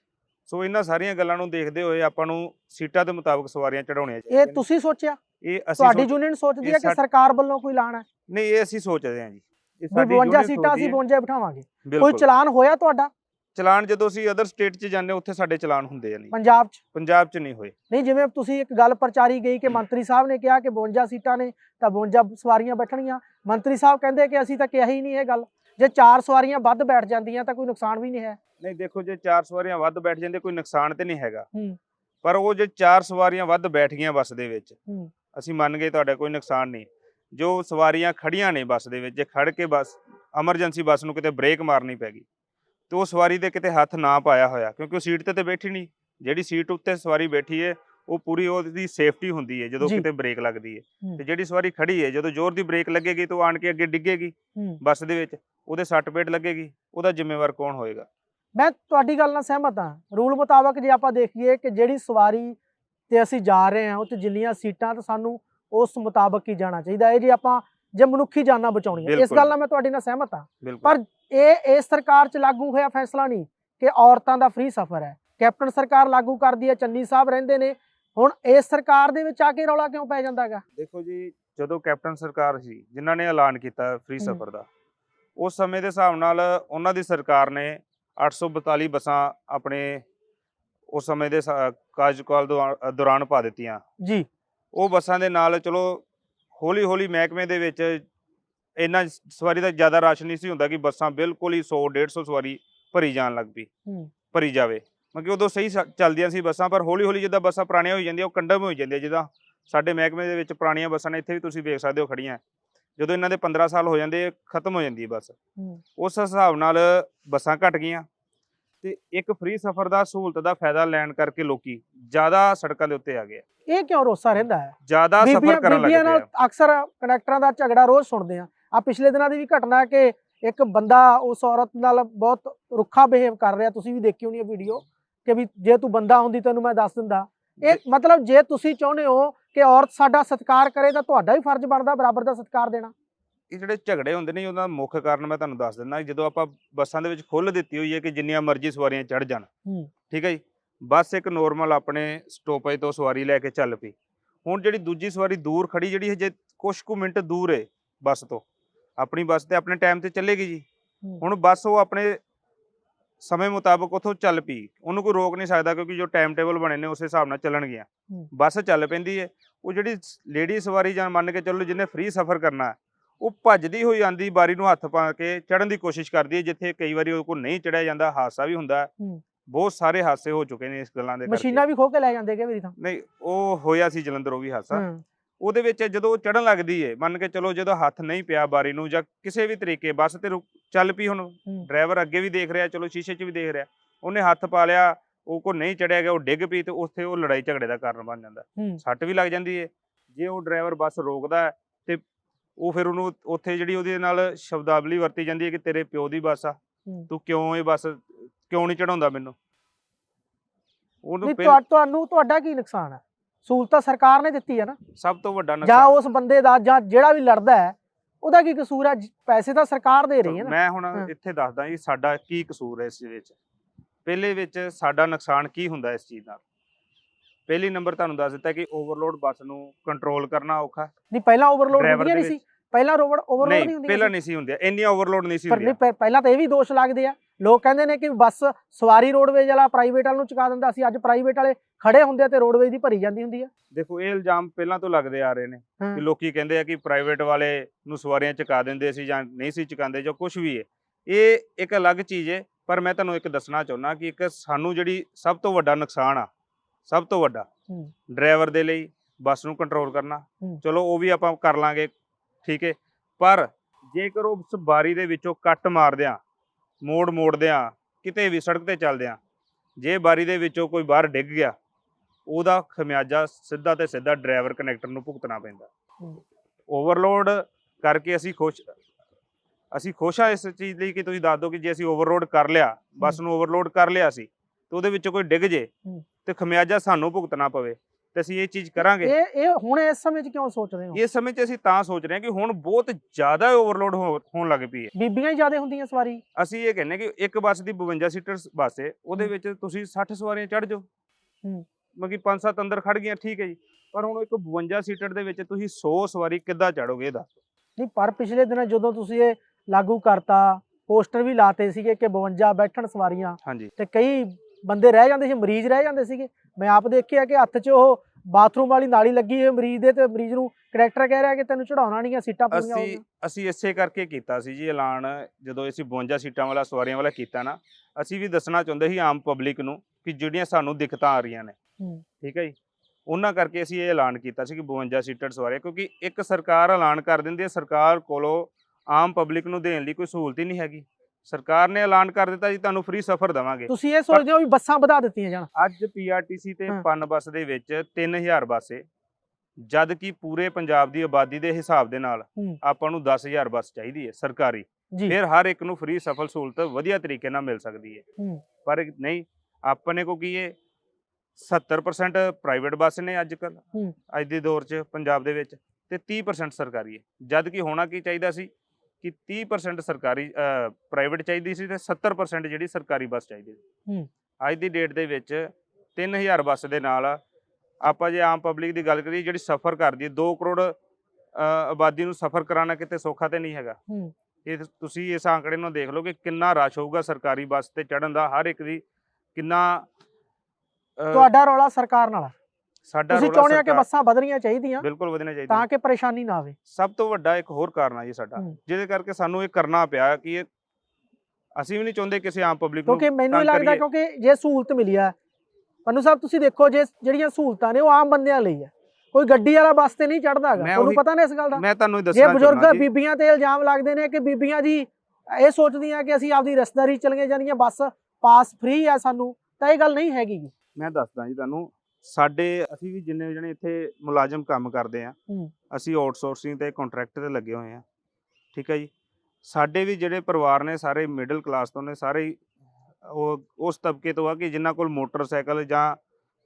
ਸੋ ਇਹਨਾਂ ਸਾਰੀਆਂ ਗੱਲਾਂ ਨੂੰ ਦੇਖਦੇ ਹੋਏ ਆਪਾਂ ਨੂੰ ਸੀਟਾਂ ਦੇ ਮੁਤਾਬਕ ਸਵਾਰੀਆਂ ਚੜਾਉਣੀਆਂ ਇਹ ਚਾਹੀਦੀਆਂ ਨੇ। ਤੁਸੀਂ ਸੋਚਿਆ? ਇਹ ਅਸੀਂ ਤੁਹਾਡੀ ਯੂਨੀਅਨ ਸੋਚਦੀ ਇਹ ਹੈ ਕਿ ਸਰਕਾਰ ਵੱਲੋਂ ਕੋਈ ਐਲਾਨ ਹੈ? ਨਹੀਂ ਇਹ ਅਸੀਂ ਸੋਚਦੇ ਹਾਂ ਜੀ। ਇਹ ਸਾਡੀ 52 union ਸੀਟਾਂ ਅਸੀਂ ਹੈ। 52 ਬਿਠਾਵਾਂਗੇ। ਕੋਈ ਚਲਾਨ ਹੋਇਆ ਤੁਹਾਡਾ? ਚਲਾਨ ਜਦੋਂ ਅਸੀਂ ਅਦਰ ਸਟੇਟ 'ਚ ਜਾਂਦੇ ਉੱਥੇ ਸਾਡੇ ਚਲਾਨ ਹੁੰਦੇ ਆ ਨਹੀਂ। ਪੰਜਾਬ 'ਚ? ਪੰਜਾਬ 'ਚ ਨਹੀਂ ਹੋਏ। ਨਹੀਂ ਜਿਵੇਂ ਤੁਸੀਂ ਇੱਕ ਗੱਲ ਪ੍ਰਚਾਰੀ ਗਈ ਕਿ ਮੰਤਰੀ ਸਾਹਿਬ ਨੇ ਕਿਹਾ ਕਿ 52 ਸੀਟਾਂ ਨੇ ਤਾਂ 52 ਸਵਾਰੀਆਂ ਬੈਠਣਗੀਆਂ ਮੰਤਰੀ ਸਾਹਿਬ ਕਹਿੰਦੇ ਕਿ ਅਸੀਂ ਤਾਂ ਕਿਹਾ ਹੀ ਨਹੀਂ ਇਹ ਗੱਲ। ਜੇ ਚਾਰ ਸਵਾਰੀਆਂ ਵੱਧ ਬੈਠ ਜਾਂਦੀਆਂ ਤਾਂ ਕੋਈ ਨੁਕਸਾਨ ਵੀ ਨਹੀਂ ਹੈ। ਨਹੀਂ ਦੇਖੋ ਜੇ ਚਾਰ ਸਵਾਰੀਆਂ ਵੱਧ ਬੈਠ ਜਾਂਦੇ ਕੋਈ ਨੁਕਸਾਨ ਤੇ ਨਹੀਂ ਹੈਗਾ। ਪਰ ਉਹ ਜੇ ਚਾਰ ਸਵਾਰੀਆਂ ਵੱਧ ਬੈਠ ਗਈਆਂ ਬੱਸ ਦੇ ਵਿੱਚ। ਅਸੀਂ ਮੰਨ ਗਏ ਤੁਹਾਡਾ ਕੋਈ ਨੁਕਸਾਨ ਨਹੀਂ। ਜੋ ਸਵਾਰੀਆਂ ਖੜੀਆਂ ਨੇ ਬੱਸ ਦੇ ਵਿੱਚ ਜੇ ਖੜ ਕੇ ਬੱਸ ਐਮਰਜੈਂਸੀ ਬੱਸ ਨੂੰ ਕਿਤੇ ਬ੍ਰੇਕ ਮਾਰਨੀ ਪੈ ਗਈ ਤੇ ਉਹ ਸਵਾਰੀ ਦੇ ਕਿਤੇ ਹੱਥ ਨਾ ਪਾਇਆ ਹੋਇਆ ਕਿਉਂਕਿ ਉਹ ਸੀਟ ਤੇ ਤੇ ਬੈਠੀ ਨਹੀਂ ਜਿਹੜੀ ਸੀਟ ਉੱਤੇ ਸਵਾਰੀ ਬੈਠੀ ਹੈ ਉਹ ਪੂਰੀ ਉਹਦੀ ਸੇਫਟੀ ਹੁੰਦੀ ਹੈ ਜਦੋਂ। ਕਿਤੇ ਬ੍ਰੇਕ ਲੱਗਦੀ ਹੈ। ਤੇ ਜਿਹੜੀ ਸਵਾਰੀ ਖੜੀ ਹੈ ਜਦੋਂ ਜ਼ੋਰ ਦੀ ਬ੍ਰੇਕ ਲੱਗੇਗੀ ਤਾਂ ਆਣ ਕੇ ਅੱਗੇ ਡਿੱਗੇਗੀ। ਬੱਸ ਦੇ ਵਿੱਚ ਉਹਦੇ ਸੱਟ ਪੇਟ ਲੱਗੇਗੀ ਉਹਦਾ ਜ਼ਿੰਮੇਵਾਰ ਕੌਣ ਹੋਏਗਾ ਮੈਂ ਤੁਹਾਡੀ ਗੱਲ ਨਾਲ ਸਹਿਮਤ ਹਾਂ ਰੂਲ ਮੁਤਾਬਕ ਜੇ ਆਪਾਂ ਦੇਖੀਏ ਕਿ ਜਿਹੜੀ ਸਵਾਰੀ ਤੇ ਅਸੀਂ ਜਾ ਰਹੇ ਹਾਂ ਉਹ 'ਚ ਜਿੰਨੀਆਂ ਸੀਟਾਂ ਤਾਂ ਸਾਨੂੰ ਉਸ ਮੁਤਾਬਕ ਹੀ ਜਾਣਾ ਚਾਹੀਦਾ ਹੈ ਜੇ ਆਪਾਂ ਜੇ ਮਨੁੱਖੀ ਜਾਨਾਂ ਬਚਾਉਣੀਆਂ। ਇਸ। ਗੱਲ ਨਾਲ ਮੈਂ ਤੁਹਾਡੀ ਨਾਲ ਸਹਿਮਤ ਹਾਂ। ਪਰ ਇਹ ਇਸ ਸਰਕਾਰ 'ਚ ਲਾਗੂ ਹੋਇਆ ਫੈਸਲਾ ਨਹੀਂ ਕਿ ਔਰਤਾਂ ਦਾ ਫ੍ਰੀ ਸਫ਼ਰ ਹੈ। ਕੈਪਟਨ ਸਰਕਾਰ ਲਾਗੂ ਕਰਦੀ ਹੈ ਚੰਨੀ ਸਾਹਿਬ ਰਹਿੰਦੇ ਨੇ। ਹੁਣ ਇਸ ਸਰਕਾਰ ਦੇ ਵਿੱਚ ਆ ਕੇ ਰੌਲਾ ਕਿਉਂ ਪੈ ਜਾਂਦਾ ਹੈਗਾ? ਦੇਖੋ ਜੀ ਜਦੋਂ ਕੈਪਟਨ ਸਰਕਾਰ ਸੀ ਜਿਨ੍ਹਾਂ ਨੇ ਐਲਾਨ ਕੀਤਾ ਫ੍ਰੀ। ਸਫ਼ਰ ਦਾ ਉਸ ਸਮੇਂ ਦੇ ਹਿਸਾਬ ਨਾਲ ਉਹਨਾਂ ਦੀ ਸਰਕਾਰ ਨੇ 842 ਬੱਸਾਂ ਆਪਣੇ ਉਸ ਸਮੇਂ ਦੇ ਕਾਰਜਕਾਲ ਦੌਰਾ- ਦੌਰਾਨ ਪਾ ਦਿੱਤੀਆਂ। ਜੀ। ਉਹ ਬੱਸਾਂ ਦੇ ਨਾਲ ਚਲੋ ਹੌਲੀ ਹੌਲੀ ਮਹਿਕਮੇ ਦੇ ਵਿੱਚ ਇੰਨਾ ਸਵਾਰੀ ਦਾ ਜ਼ਿਆਦਾ ਰਸ਼ ਨਹੀਂ ਸੀ ਹੁੰਦਾ ਕਿ ਬੱਸਾਂ ਬਿਲਕੁਲ ਹੀ 100 150 ਸਵਾਰੀ ਭਰੀ ਜਾਣ ਲੱਗ ਪਈ। ਭਰੀ ਜਾਵੇ ਮਤਲਬ ਕਿ ਉਦੋਂ ਸਹੀ ਚੱਲਦੀਆਂ ਸੀ ਬੱਸਾਂ ਪਰ ਹੌਲੀ ਹੌਲੀ ਜਿੱਦਾਂ ਬੱਸਾਂ ਪੁਰਾਣੀਆਂ ਹੋਈ ਜਾਂਦੀਆਂ ਉਹ ਕੰਡਮ ਹੋਈ ਜਾਂਦੀਆਂ ਜਿੱਦਾਂ ਸਾਡੇ ਮਹਿਕਮੇ ਦੇ ਵਿੱਚ ਪੁਰਾਣੀਆਂ ਬੱਸਾਂ ਨੇ ਇੱਥੇ ਵੀ ਤੁਸੀਂ ਵੇਖ ਸਕਦੇ ਹੋ ਖੜੀਆਂ ਜਦੋਂ ਇਹਨਾਂ ਦੇ 15 ਸਾਲ ਹੋ ਜਾਂਦੇ ਖਤਮ ਹੋ ਜਾਂਦੀ ਹੈ ਬੱਸ। ਉਸ ਹਿਸਾਬ ਨਾਲ ਬੱਸਾਂ ਘਟ ਗਈਆਂ ਤੇ ਇੱਕ ਫ੍ਰੀ ਸਫ਼ਰ ਦਾ ਸਹੂਲਤ ਦਾ ਫਾਇਦਾ ਲੈਣ ਕਰਕੇ ਲੋਕੀ ਜ਼ਿਆਦਾ ਸੜਕਾਂ ਦੇ ਉੱਤੇ ਆ ਗਏ ਆ। ਇਹ ਕਿਉਂ ਰੋਸਾ ਰਹਿੰਦਾ ਹੈ? ਜ਼ਿਆਦਾ ਬੀਬੀਆਂ ਸਫ਼ਰ ਕਰਨ ਲੱਗ ਬੀਬੀਆਂ ਪਏ ਨਾਲ ਆ। ਅਕਸਰ ਕੰਡਕਟਰਾਂ ਦਾ ਝਗੜਾ ਰੋਜ਼ ਸੁਣਦੇ ਆ ਆ ਪਿਛਲੇ ਦਿਨਾਂ ਦੀ ਵੀ ਘਟਨਾ ਹੈ ਕਿ ਇੱਕ ਬੰਦਾ ਉਸ ਔਰਤ ਨਾਲ ਬਹੁਤ ਰੁੱਖਾ ਬਿਹੇਵ ਕਰ ਰਿਹਾ। ਤੁਸੀਂ ਵੀ ਦੇਖੀ ਹੋਣੀ ਹੈ ਵੀਡੀਓ ਕਿ ਵੀ ਜੇ ਤੂੰ ਬੰਦਾ ਹੁੰਦੀ ਤੈਨੂੰ ਮੈਂ ਦੱਸ ਦਿੰਦਾ। ਇਹ ਮਤਲਬ ਜੇ ਤੁਸੀਂ ਚਾਹੁੰਦੇ ਹੋ ਕਿ ਔਰਤ ਸਾਡਾ ਸਤਿਕਾਰ ਕਰੇ ਤਾਂ ਤੁਹਾਡਾ ਵੀ ਫਰਜ਼ ਬਣਦਾ ਬਰਾਬਰ ਦਾ ਸਤਿਕਾਰ ਦੇਣਾ। ਇਹ ਜਿਹੜੇ ਝਗੜੇ ਹੁੰਦੇ ਨੇ ਉਹਦਾ ਮੁੱਖ ਕਾਰਨ ਮੈਂ ਤੁਹਾਨੂੰ ਦੱਸ ਦਿੰਦਾ ਜਦੋਂ ਆਪਾਂ ਬੱਸਾਂ ਦੇ ਵਿੱਚ ਖੁੱਲ੍ਹ ਦਿੱਤੀ ਹੋਈ ਹੈ ਕਿ ਜਿੰਨੀਆਂ ਮਰਜ਼ੀ ਸਵਾਰੀਆਂ ਚੜ ਜਾਣ। ਠੀਕ ਹੈ ਜੀ ਬੱਸ ਇੱਕ ਨੋਰਮਲ ਆਪਣੇ ਸਟੋਪੇਜ ਤੋਂ ਸਵਾਰੀ ਲੈ ਕੇ ਚੱਲ ਪਈ ਹੁਣ ਜਿਹੜੀ ਦੂਜੀ ਸਵਾਰੀ ਦੂਰ ਖੜੀ ਜਿਹੜੀ ਹਜੇ ਕੁਛ ਕੁ ਮਿੰਟ ਦੂਰ ਹੈ ਬੱਸ ਤੋਂ ਆਪਣੀ ਬੱਸ ਤੇ ਆਪਣੇ ਟਾਈਮ ਤੇ ਚੱਲੇਗੀ ਜੀ। ਹੁਣ ਬੱਸ ਉਹ ਆਪਣੇ ਸਮੇਂ ਮੁਤਾਬਕ ਉਥੋਂ ਚੱਲ ਪਈ ਉਹਨੂੰ ਕੋਈ ਰੋਕ ਨਹੀਂ ਸਕਦਾ ਕਿਉਂਕਿ ਜੋ ਟਾਈਮ ਟੇਬਲ ਬਣੇ ਨੇ ਉਸੇ ਹਿਸਾਬ ਨਾਲ ਚੱਲਣਗੀਆਂ। ਬੱਸ ਚੱਲ ਪੈਂਦੀ ਹੈ ਉਹ ਜਿਹੜੀ ਲੇਡੀ ਸਵਾਰੀ ਜਾਂ ਮੰਨ ਕੇ ਚੱਲੋ ਜਿਹਨੇ ਫ੍ਰੀ ਸਫ਼ਰ ਕਰਨਾ ਉਹ ਭੱਜਦੀ ਹੋਈ ਆਂਦੀ ਬਾਰੀ ਨੂੰ ਹੱਥ ਪਾ ਕੇ ਚੜਨ ਦੀ ਕੋਸ਼ਿਸ਼ ਕਰਦੀ ਹੈ ਜਿੱਥੇ ਕਈ ਵਾਰੀ ਉਹ ਕੋਲ ਨਹੀਂ ਚੜਿਆ ਜਾਂਦਾ ਹਾਦਸਾ ਵੀ ਹੁੰਦਾ। ਬਹੁਤ ਸਾਰੇ ਹਾਦਸੇ ਹੋ ਚੁੱਕੇ ਨੇ ਇਸ ਗੱਲਾਂ ਦੇ ਮਸ਼ੀਨਾਂ ਵੀ ਖੋ ਕੇ ਲੈ ਜਾਂਦੇ ਕਿ ਮੇਰੀ ਤਾਂ ਨਹੀਂ ਉਹ ਹੋਇਆ ਸੀ ਜਲੰਧਰ ਉਹ ਵੀ ਹਾਦਸਾ ਹੂੰ। ਉਹਦੇ ਵਿੱਚ ਜਦੋਂ ਚੜਨ ਲੱਗਦੀ ਏ ਮੰਨ ਕੇ ਚਲੋ ਜਦੋਂ ਹੱਥ ਨਹੀਂ ਪਿਆ ਬਾਰੀ ਨੂੰ ਜਾਂ ਕਿਸੇ ਵੀ ਤਰੀਕੇ ਬੱਸ ਤੇ ਰੁਕ- ਚੱਲ ਪਈ ਹੁਣ। ਡਰਾਈਵਰ ਅੱਗੇ ਵੀ ਦੇਖ ਰਿਹਾ ਚਲੋ ਸ਼ੀਸ਼ੇ 'ਚ ਵੀ ਦੇਖ ਰਿਹਾ ਉਹਨੇ ਹੱਥ ਪਾ ਲਿਆ ਉਹ ਕੋ ਨਹੀਂ ਚੜਿਆ ਗਿਆ ਉਹ ਡਿੱਗ ਪਈ ਤੇ ਉੱਥੇ ਉਹ ਲੜਾਈ ਝਗੜੇ ਦਾ ਕਾਰਨ ਬਣ ਜਾਂਦਾ। ਸੱਟ ਵੀ ਲੱਗ ਜਾਂਦੀ ਏ ਜੇ ਉਹ ਡਰਾਈਵਰ ਬੱਸ ਰੋਕਦਾ ਉਹ ਫਿਰ ਉਹਨੂੰ ਉੱਥੇ ਜਿਹੜੀ ਉਹਦੇ ਨਾਲ ਸ਼ਬਦਾਵਲੀ ਵਰਤੀ ਜਾਂਦੀ ਹੈ ਕਿ ਤੇਰੇ ਪਿਓ ਦੀ ਬੱਸ ਆ। ਤੂੰ ਕਿਉਂ ਇਹ ਬੱਸ ਕਿਉਂ ਨਹੀਂ ਚੜਾਉਂਦਾ ਮੈਨੂੰ? ਉਹਨੂੰ ਤੁਹਾਨੂੰ ਤੁਹਾਡਾ ਕੀ ਨੁਕਸਾਨ ਹੈ ਸਹੂਲਤ ਸਰਕਾਰ ਨੇ ਦਿੱਤੀ ਹੈ ਨਾ। ਸਭ ਤੋਂ ਵੱਡਾ ਜਾਂ ਨੁਕਸਾਨ। ਉਸ ਬੰਦੇ ਦਾ ਜਾਂ ਜਿਹੜਾ ਵੀ ਲੜਦਾ ਹੈ ਉਹਦਾ ਕੀ ਕਸੂਰ ਹੈ ਜ- ਪੈਸੇ ਤਾਂ ਸਰਕਾਰ ਦੇ ਰਹੀ ਹੈ ਨਾ। ਮੈਂ ਹੁਣ। ਇੱਥੇ ਦੱਸਦਾ ਜੀ ਸਾਡਾ ਕੀ ਕਸੂਰ ਹੈ ਇਸ ਵਿੱਚ? ਪਹਿਲੇ ਵਿੱਚ ਸਾਡਾ ਨੁਕਸਾਨ ਕੀ ਹੁੰਦਾ ਇਸ ਚੀਜ਼ ਨਾਲ? ਪਹਿਲੀ ਨੰਬਰ ਤੁਹਾਨੂੰ ਦੱਸ ਦਿੱਤਾ ਕਿ ਓਵਰਲੋਡ ਬੱਸ ਨੂੰ ਕੰਟਰੋਲ ਕਰਨਾ ਔਖਾ। ਨਹੀਂ ਪਹਿਲਾਂ ਓਵਰਲੋਡ ਹੁੰਦੀਆਂ ਦੇ ਨਹੀਂ ਸੀ। ਪਹਿਲਾਂ ਰੋਵਰ ਓਵਰਲੋਡ ਨਹੀਂ ਨਹੀਂ ਹੁੰਦੀਆਂ ਪਹਿਲਾਂ। ਨਹੀਂ ਸੀ ਹੁੰਦੀਆਂ। ਇੰਨੀਆਂ ਓਵਰਲੋਡ ਨਹੀਂ ਸੀ ਪਰ ਨਹੀਂ ਪਹਿ- ਪਹਿਲਾਂ ਤਾਂ ਇਹ ਵੀ ਦੋਸ਼ ਲੱਗਦੇ ਆ। ਲੋਕ ਕਹਿੰਦੇ ਨੇ ਕਿ ਬੱਸ ਸਵਾਰੀ ਰੋਡਵੇਜ ਵਾਲਾ ਪ੍ਰਾਈਵੇਟ ਵਾਲ ਨੂੰ ਚੁਕਾ ਦਿੰਦਾ ਸੀ। ਅੱਜ ਪ੍ਰਾਈਵੇਟ ਵਾਲੇ ਖੜੇ ਹੁੰਦੇ ਆ ਤੇ ਰੋਡਵੇਜ ਦੀ ਭਰੀ ਜਾਂਦੀ ਹੁੰਦੀ ਆ। ਦੇਖੋ ਇਹ ਇਲਜ਼ਾਮ ਪਹਿਲਾਂ ਤੋਂ ਲੱਗਦੇ ਆ ਰਹੇ ਨੇ। ਕਿ ਲੋਕੀ ਕਹਿੰਦੇ ਆ ਕਿ ਪ੍ਰਾਈਵੇਟ ਵਾਲੇ ਨੂੰ ਸਵਾਰੀਆਂ ਚੁਕਾ ਦਿੰਦੇ ਸੀ ਜਾਂ ਨਹੀਂ ਸੀ ਚੁਕਾਉਂਦੇ ਜਾਂ ਕੁਝ ਵੀ ਹੈ। ਇਹ ਇੱਕ ਅਲੱਗ ਚੀਜ਼ ਹੈ। ਪਰ ਮੈਂ ਤੁਹਾਨੂੰ ਇੱਕ ਦੱਸਣਾ ਚਾਹੁੰਦਾ ਕਿ ਇੱਕ ਸਾਨੂੰ ਜਿਹੜੀ ਸਭ ਤੋਂ ਵੱਡਾ ਨੁਕਸਾਨ ਆ ਸਭ ਤੋਂ ਵੱਡਾ। ਡਰਾਈਵਰ ਦੇ ਲਈ ਬੱਸ ਨੂੰ ਕੰਟਰੋਲ ਕਰਨਾ। ਚਲੋ ਉਹ ਵੀ ਆਪਾਂ ਕਰ ਲਾਂਗੇ ਠੀਕ ਹੈ ਪਰ ਜੇਕਰ ਉਸ ਬਾਰੀ ਦੇ ਵਿੱਚੋਂ ਕੱਟ ਮਾਰਦਿਆਂ ਮੋੜ ਮੋੜਦਿਆਂ ਕਿਤੇ ਵੀ ਸੜਕ ਤੇ ਚੱਲਦਿਆਂ ਜੇ ਬਾਰੀ ਦੇ ਵਿੱਚੋਂ ਕੋਈ ਬਾਹਰ ਡਿੱਗ ਗਿਆ ਉਹਦਾ ਖਮਿਆਜਾ ਸਿੱਧਾ ਤੇ ਸਿੱਧਾ ਡਰਾਈਵਰ ਕਨੈਕਟਰ ਨੂੰ ਭੁਗਤਣਾ ਪੈਂਦਾ। ਓਵਰਲੋਡ ਕਰਕੇ ਅਸੀਂ ਖੁਸ਼ ਅਸੀਂ ਖੁਸ਼ ਆ ਇਸ ਚੀਜ਼ ਲਈ ਕਿ ਤੁਸੀਂ ਦੱਸ ਦਿਓ ਕਿ ਜੇ ਅਸੀਂ ਓਵਰਲੋਡ ਕਰ ਲਿਆ ਬੱਸ ਨੂੰ ਓਵਰਲੋਡ ਕਰ ਲਿਆ ਸੀ ਤੇ ਉਹਦੇ ਵਿੱਚੋਂ ਕੋਈ ਡਿੱਗ ਜੇ। ਤੇ ਖਮਿਆਜਾ ਸਾਨੂੰ ਭੁਗਤਣਾ ਪਵੇ ਤੇ ਅਸੀਂ ਇਹ ਚੀਜ਼ ਕਰਾਂਗੇ। ਇਹ ਇਹ ਹੁਣ ਇਸ ਸਮੇਂ 'ਚ ਕਿਉਂ ਸੋਚ ਰਹੇ ਹੋ? ਇਸ ਸਮੇਂ 'ਚ ਅਸੀਂ ਤਾਂ ਸੋਚ ਰਹੇ ਹਾਂ ਕਿ ਹੁਣ ਬਹੁਤ ਜ਼ਿਆਦਾ ਓਵਰਲੋਡ ਹੋਣ ਲੱਗ ਪਈ ਹੈ। ਬੀਬੀਆਂ ਹੀ ਜ਼ਿਆਦਾ ਹੁੰਦੀਆਂ ਸਵਾਰੀ? ਅਸੀਂ ਇਹ ਕਹਿੰਦੇ ਕਿ ਇੱਕ ਬੱਸ ਦੀ 52 ਸੀਟਰ ਬੱਸ ਹੈ ਉਹਦੇ। ਵਿੱਚ ਤੁਸੀਂ 60 ਸਵਾਰੀਆਂ ਚੜ ਜਾਓ। ਹੂੰ। ਮਤਲਬ ਕਿ 5-7 ਅੰਦਰ ਖੜ ਗਈਆਂ ਠੀਕ ਹੈ ਜੀ। ਪਰ ਹੁਣ ਇੱਕ 52 ਸੀਟਰ ਦੇ ਵਿੱਚ ਤੁਸੀਂ 100 ਸਵਾਰੀ ਕਿੱਦਾਂ ਚੜੋਗੇ ਇਹਦਾ ਨਹੀਂ ਪਰ ਪਿਛਲੇ ਦਿਨਾਂ ਜਦੋਂ ਤੁਸੀਂ ਇਹ ਲਾਗੂ ਕਰਤਾ ਪੋਸਟਰ ਵੀ ਲਾਤੇ ਸੀਗੇ ਕਿ 52 ਬੈਠਣ ਸਵਾਰੀਆਂ ਤੇ ਕਈ ਬੰਦੇ ਰਹਿ ਜਾਂਦੇ ਸੀ ਮਰੀਜ਼ ਰਹਿ ਜਾਂਦੇ ਸੀਗੇ। ਮੈਂ ਆਪ ਦੇਖਿਆ ਕਿ ਹੱਥ 'ਚ ਉਹ ਬਾਥਰੂਮ ਵਾਲੀ ਨਾਲੀ ਲੱਗੀ ਹੈ ਮਰੀਜ਼ ਦੇ ਤੇ ਮਰੀਜ਼ ਨੂੰ ਕੰਡਕਟਰ ਕਹਿ ਰਿਹਾ ਕਿ ਤੈਨੂੰ ਚੜਾਉਣਾ ਨਹੀਂ ਆ ਸੀਟਾਂ ਪੂਰੀਆਂ ਅਸੀਂ ਅਸੀਂ ਇਸੇ ਕਰਕੇ ਕੀਤਾ ਸੀ ਜੀ ਐਲਾਨ ਜਦੋਂ ਅਸੀਂ 52 ਸੀਟਾਂ ਵਾਲਾ ਸਵਾਰੀਆਂ ਵਾਲਾ ਕੀਤਾ ਨਾ ਅਸੀਂ ਵੀ ਦੱਸਣਾ ਚਾਹੁੰਦੇ ਸੀ ਆਮ ਪਬਲਿਕ ਨੂੰ ਕਿ ਜਿਹੜੀਆਂ ਸਾਨੂੰ ਦਿੱਕਤਾਂ ਆ ਰਹੀਆਂ ਨੇ। ਠੀਕ ਹੈ ਜੀ? ਉਹਨਾਂ ਕਰਕੇ ਅਸੀਂ ਇਹ ਐਲਾਨ ਕੀਤਾ ਸੀ ਕਿ 52 ਸੀਟਰ ਸਵਾਰੀਆਂ ਕਿਉਂਕਿ ਇੱਕ ਸਰਕਾਰ ਐਲਾਨ ਕਰ ਦਿੰਦੀ ਹੈ ਸਰਕਾਰ ਕੋਲੋਂ ਆਮ ਪਬਲਿਕ ਨੂੰ ਦੇਣ ਲਈ ਕੋਈ ਸਹੂਲਤ ਹੀ ਨਹੀਂ ਹੈਗੀ। ਸਰਕਾਰ ਨੇ ਐਲਾਨ ਕਰ ਦਿੱਤਾ ਜੀ ਤੁਹਾਨੂੰ ਫ੍ਰੀ ਸਫ਼ਰ ਦੇਵਾਂਗੇ ਤੁਸੀਂ ਇਹ ਸੋਚਦੇ ਹੋ ਵੀ ਬੱਸਾਂ ਵਧਾ ਦਿੱਤੀਆਂ ਜਾਣ ਅੱਜ ਪੀਆਰਟੀਸੀ ਤੇ ਹਾਂ। ਪਨ ਬੱਸ ਦੇ ਵਿੱਚ 3000 ਬੱਸ ਏ ਜਦ ਕਿ ਪੂਰੇ ਪੰਜਾਬ ਦੀ ਆਬਾਦੀ ਦੇ ਹਿਸਾਬ ਦੇ ਨਾਲ ਹੂੰ। ਆਪਾਂ ਨੂੰ 10000 ਬੱਸ ਚਾਹੀਦੀ ਹੈ ਸਰਕਾਰੀ ਜੀ ਫਿਰ ਹਰ ਇੱਕ ਨੂੰ ਫ੍ਰੀ ਸਫਲ ਸਹੂਲਤ ਵਧੀਆ ਤਰੀਕੇ ਨਾਲ ਮਿਲ ਸਕਦੀ ਹੈ ਹੂੰ। ਪਰ ਨਹੀਂ ਆਪਣੇ ਕੋ ਕੀ ਹੈ 70% ਪ੍ਰਾਈਵੇਟ ਬੱਸ ਨੇ ਅੱਜ ਕੱਲ ਹੂੰ। ਅੱਜ ਦੇ ਦੌਰ 'ਚ ਪੰਜਾਬ ਦੇ ਵਿੱਚ ਤੇ 30% ਸਰਕਾਰੀ ਹੈ ਜਦ ਕਿ ਹੋਣਾ ਕੀ ਚਾਹੀਦਾ ਸੀ ਕਿ 30% ਸਰਕਾਰੀ ਪ੍ਰਾਈਵੇਟ ਚਾਹੀਦੀ ਸੀ ਤੇ 70% ਜਿਹੜੀ ਸਰਕਾਰੀ ਬੱਸ ਚਾਹੀਦੀ ਸੀ। ਅੱਜ ਦੀ ਡੇਟ ਦੇ ਵਿੱਚ 3000 ਬੱਸ ਦੇ ਨਾਲ ਆਪਾਂ ਜੇ ਆਮ ਪਬਲਿਕ ਦੀ ਗੱਲ ਕਰੀਏ ਜਿਹੜੀ ਸਫ਼ਰ ਕਰਦੀ ਹੈ 2 ਕਰੋੜ ਆਬਾਦੀ ਨੂੰ ਸਫ਼ਰ ਕਰਾਉਣਾ ਕਿਤੇ ਸੌਖਾ ਤੇ ਨਹੀਂ ਹੈਗਾ। ਇਹ ਤੁਸੀਂ ਇਸ ਆંકੜੇ ਨੂੰ ਦੇਖ ਲਓ ਕਿ ਕਿੰਨਾ ਰਸ਼ ਹੋਊਗਾ ਸਰਕਾਰੀ ਬੱਸ ਤੇ ਚੜਨ ਦਾ ਹਰ ਇੱਕ ਦੀ ਕਿੰਨਾ ਤੁਹਾਡਾ ਰੌਲਾ ਸਰਕਾਰ ਨਾਲ। ਸਾਡਾ ਤੁਸੀਂ ਚਾਹੁੰਦੇ ਆ ਕਿ ਬੱਸਾਂ ਵਧਣੀਆਂ ਚਾਹੀਦੀਆਂ ਬਿਲਕੁਲ ਵਧਣਾ ਚਾਹੀਦਾ ਤਾਂ ਕਿ ਪਰੇਸ਼ਾਨੀ ਨਾ ਆਵੇ? ਸਭ ਤੋਂ ਵੱਡਾ ਇੱਕ ਹੋਰ ਕਾਰਨ ਆ ਜੀ ਸਾਡਾ। ਜਿਹਦੇ ਕਰਕੇ ਸਾਨੂੰ ਇਹ ਕਰਨਾ ਪਿਆ ਕਿ ਇਹ ਅਸੀਂ ਵੀ ਨਹੀਂ ਚਾਹੁੰਦੇ ਕਿਸੇ ਆਮ ਪਬਲਿਕ ਨੂੰ ਕਿਉਂਕਿ ਮੈਨੂੰ ਲੱਗਦਾ। ਕਿਉਂਕਿ ਜੇ ਸਹੂਲਤ ਮਿਲੀ ਆ ਪੰਨੂ ਸਾਹਿਬ ਤੁਸੀਂ ਦੇਖੋ ਜੇ ਜਿਹੜੀਆਂ ਸਹੂਲਤਾਂ ਨੇ ਉਹ ਆਮ ਬੰਦਿਆਂ ਲਈ ਆ। ਕੋਈ ਗੱਡੀ ਵਾਲਾ ਬੱਸ ਤੇ ਨਹੀਂ ਚੜਦਾ ਹੈਗਾ। ਤੁਹਾਨੂੰ ਪਤਾ ਨਾ ਇਸ ਗੱਲ ਦਾ? ਮੈਂ ਤੁਹਾਨੂੰ ਇਹ ਦੱਸਣਾ ਬਜ਼ੁਰਗ ਚਾਹੁੰਦਾ ਜੀ। ਬੀਬੀਆਂ ਤੇ ਇਲਜ਼ਾਮ ਲੱਗਦੇ ਨੇ ਕਿ ਬੀਬੀਆਂ ਜੀ ਇਹ ਸੋਚਦੀਆਂ ਕਿ ਅਸੀਂ ਆਪਦੀ ਰਸਦਾਰੀ ਚਲੀਆਂ ਜਾਣੀਆਂ ਬੱਸ ਪਾਸ ਫ੍ਰੀ ਆ ਸਾਨੂੰ ਤਾਂ ਇਹ ਗੱਲ ਨਹੀਂ ਹੈਗੀ। ਮੈਂ ਦੱਸਦਾ ਜੀ ਤੁਹਾਨੂੰ ਸਾਡੇ ਅਸੀਂ ਵੀ ਜਿੰਨੇ ਜਣੇ ਇੱਥੇ ਮੁਲਾਜ਼ਮ ਕੰਮ ਕਰਦੇ ਆ ਹੂੰ। ਅਸੀਂ ਆਊਟਸੋਰਸਿੰਗ ਤੇ ਕੰਟਰੈਕਟ ਤੇ ਲੱਗੇ ਹੋਏ ਆ ਠੀਕ ਹੈ ਜੀ? ਸਾਡੇ ਵੀ ਜਿਹੜੇ ਪਰਿਵਾਰ ਨੇ ਸਾਰੇ ਮਿਡਲ ਕਲਾਸ ਤੋਂ ਨੇ ਸਾਰੇ ਹੀ ਉਹ ਉਸ ਤਬਕੇ ਤੋਂ ਆ ਕਿ ਜਿਨ੍ਹਾਂ ਕੋਲ ਮੋਟਰਸਾਈਕਲ ਜਾਂ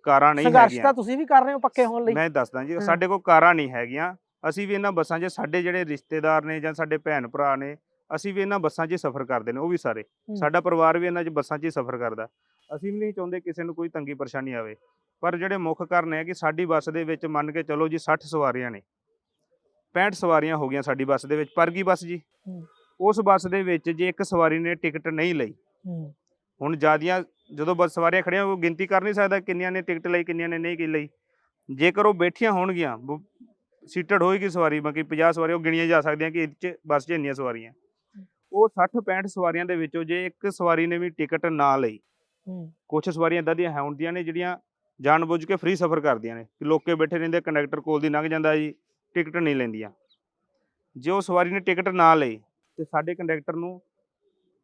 ਕਾਰਾਂ ਨਹੀਂ ਸੰਘਰਸ਼ ਹੈਗੀਆਂ। ਤਾਂ ਤੁਸੀਂ ਵੀ ਕਰ ਰਹੇ ਹੋ ਪੱਕੇ ਹੋਣ ਲਈ। ਮੈਂ ਦੱਸਦਾ ਜੀ ਹਾਂ। ਸਾਡੇ ਕੋਲ ਕਾਰਾਂ ਨਹੀਂ ਹੈਗੀਆਂ। ਅਸੀਂ ਵੀ ਇਹਨਾਂ ਬੱਸਾਂ 'ਚ ਸਾਡੇ ਜਿਹੜੇ ਰਿਸ਼ਤੇਦਾਰ ਨੇ ਜਾਂ ਸਾਡੇ ਭੈਣ ਭਰਾ ਨੇ ਅਸੀਂ ਵੀ ਇਹਨਾਂ ਬੱਸਾਂ 'ਚ ਹੀ ਸਫ਼ਰ ਕਰਦੇ ਨੇ ਉਹ ਵੀ ਸਾਰੇ। ਸਾਡਾ ਪਰਿਵਾਰ ਵੀ ਇਹਨਾਂ 'ਚ ਬੱਸਾਂ 'ਚ ਹੀ ਸਫ਼ਰ ਕਰਦਾ। ਅਸੀਂ ਵੀ ਨਹੀਂ ਚਾਹੁੰਦੇ ਕਿਸੇ ਨੂੰ ਕੋਈ ਤੰਗੀ ਪਰੇਸ਼ਾਨੀ ਆਵੇ। ਪਰ ਜਿਹੜੇ ਮੁੱਖ ਕਾਰਨ ਹੈ ਕਿ ਸਾਡੀ ਬੱਸ ਦੇ ਵਿੱਚ ਮੰਨ ਕੇ ਚੱਲੋ ਜੀ 60 ਸਵਾਰੀਆਂ ਨੇ 65 ਸਵਾਰੀਆਂ ਹੋ ਗਈਆਂ ਸਾਡੀ ਬੱਸ ਦੇ ਵਿੱਚ ਪਰ ਕੀ ਬੱਸ ਜੀ। ਉਸ ਬੱਸ ਦੇ ਵਿੱਚ ਜੇ ਇੱਕ ਸਵਾਰੀ ਨੇ ਟਿਕਟ ਨਹੀਂ ਲਈ। ਹੁਣ ਜਿਆਦੀਆਂ ਜਦੋਂ ਬੱਸ ਸਵਾਰੀਆਂ ਖੜੀਆਂ ਉਹ ਗਿਣਤੀ ਕਰ ਨਹੀਂ ਸਕਦਾ ਕਿੰਨੀਆਂ ਨੇ ਟਿਕਟ ਲਈ ਕਿੰਨੀਆਂ ਨੇ ਨਹੀਂ ਲਈ ਜੇਕਰ ਉਹ ਬੈਠੀਆਂ ਹੋਣਗੀਆਂ ਸੀਟਡ ਹੋਏਗੀ ਸਵਾਰੀ ਮਤਲਬ ਕਿ 50 ਸਵਾਰੀ ਉਹ ਗਿਣੀਆਂ ਜਾ ਸਕਦੀਆਂ ਕਿ ਇਹ 'ਚ ਬੱਸ 'ਚ ਇੰਨੀਆਂ ਸਵਾਰੀਆਂ ਉਹ 60 65 ਸਵਾਰੀਆਂ ਦੇ ਵਿੱਚੋਂ ਜੇ ਇੱਕ ਸਵਾਰੀ ਨੇ ਵੀ ਟਿਕਟ ਨਾ ਲਈ। ਕੁਝ ਸਵਾਰੀਆਂ ਇਦਾਂ ਦੀਆਂ ਹੈ ਹੁੰਦੀਆਂ ਨੇ ਜਿਹੜੀਆਂ ਜਾਣਬੁੱਝ ਕੇ ਫ੍ਰੀ ਸਫ਼ਰ ਕਰਦੀਆਂ ਨੇ ਕਿ ਲੋਕੇ ਬੈਠੇ ਰਹਿੰਦੇ ਕੰਡਕਟਰ ਕੋਲ ਦੀ ਲੰਘ ਜਾਂਦਾ ਜੀ ਟਿਕਟ ਨਹੀਂ ਲੈਂਦੀਆਂ। ਜੇ ਉਹ ਸਵਾਰੀ ਨੇ ਟਿਕਟ ਨਾ ਲਈ ਤੇ ਸਾਡੇ ਕੰਡਕਟਰ ਨੂੰ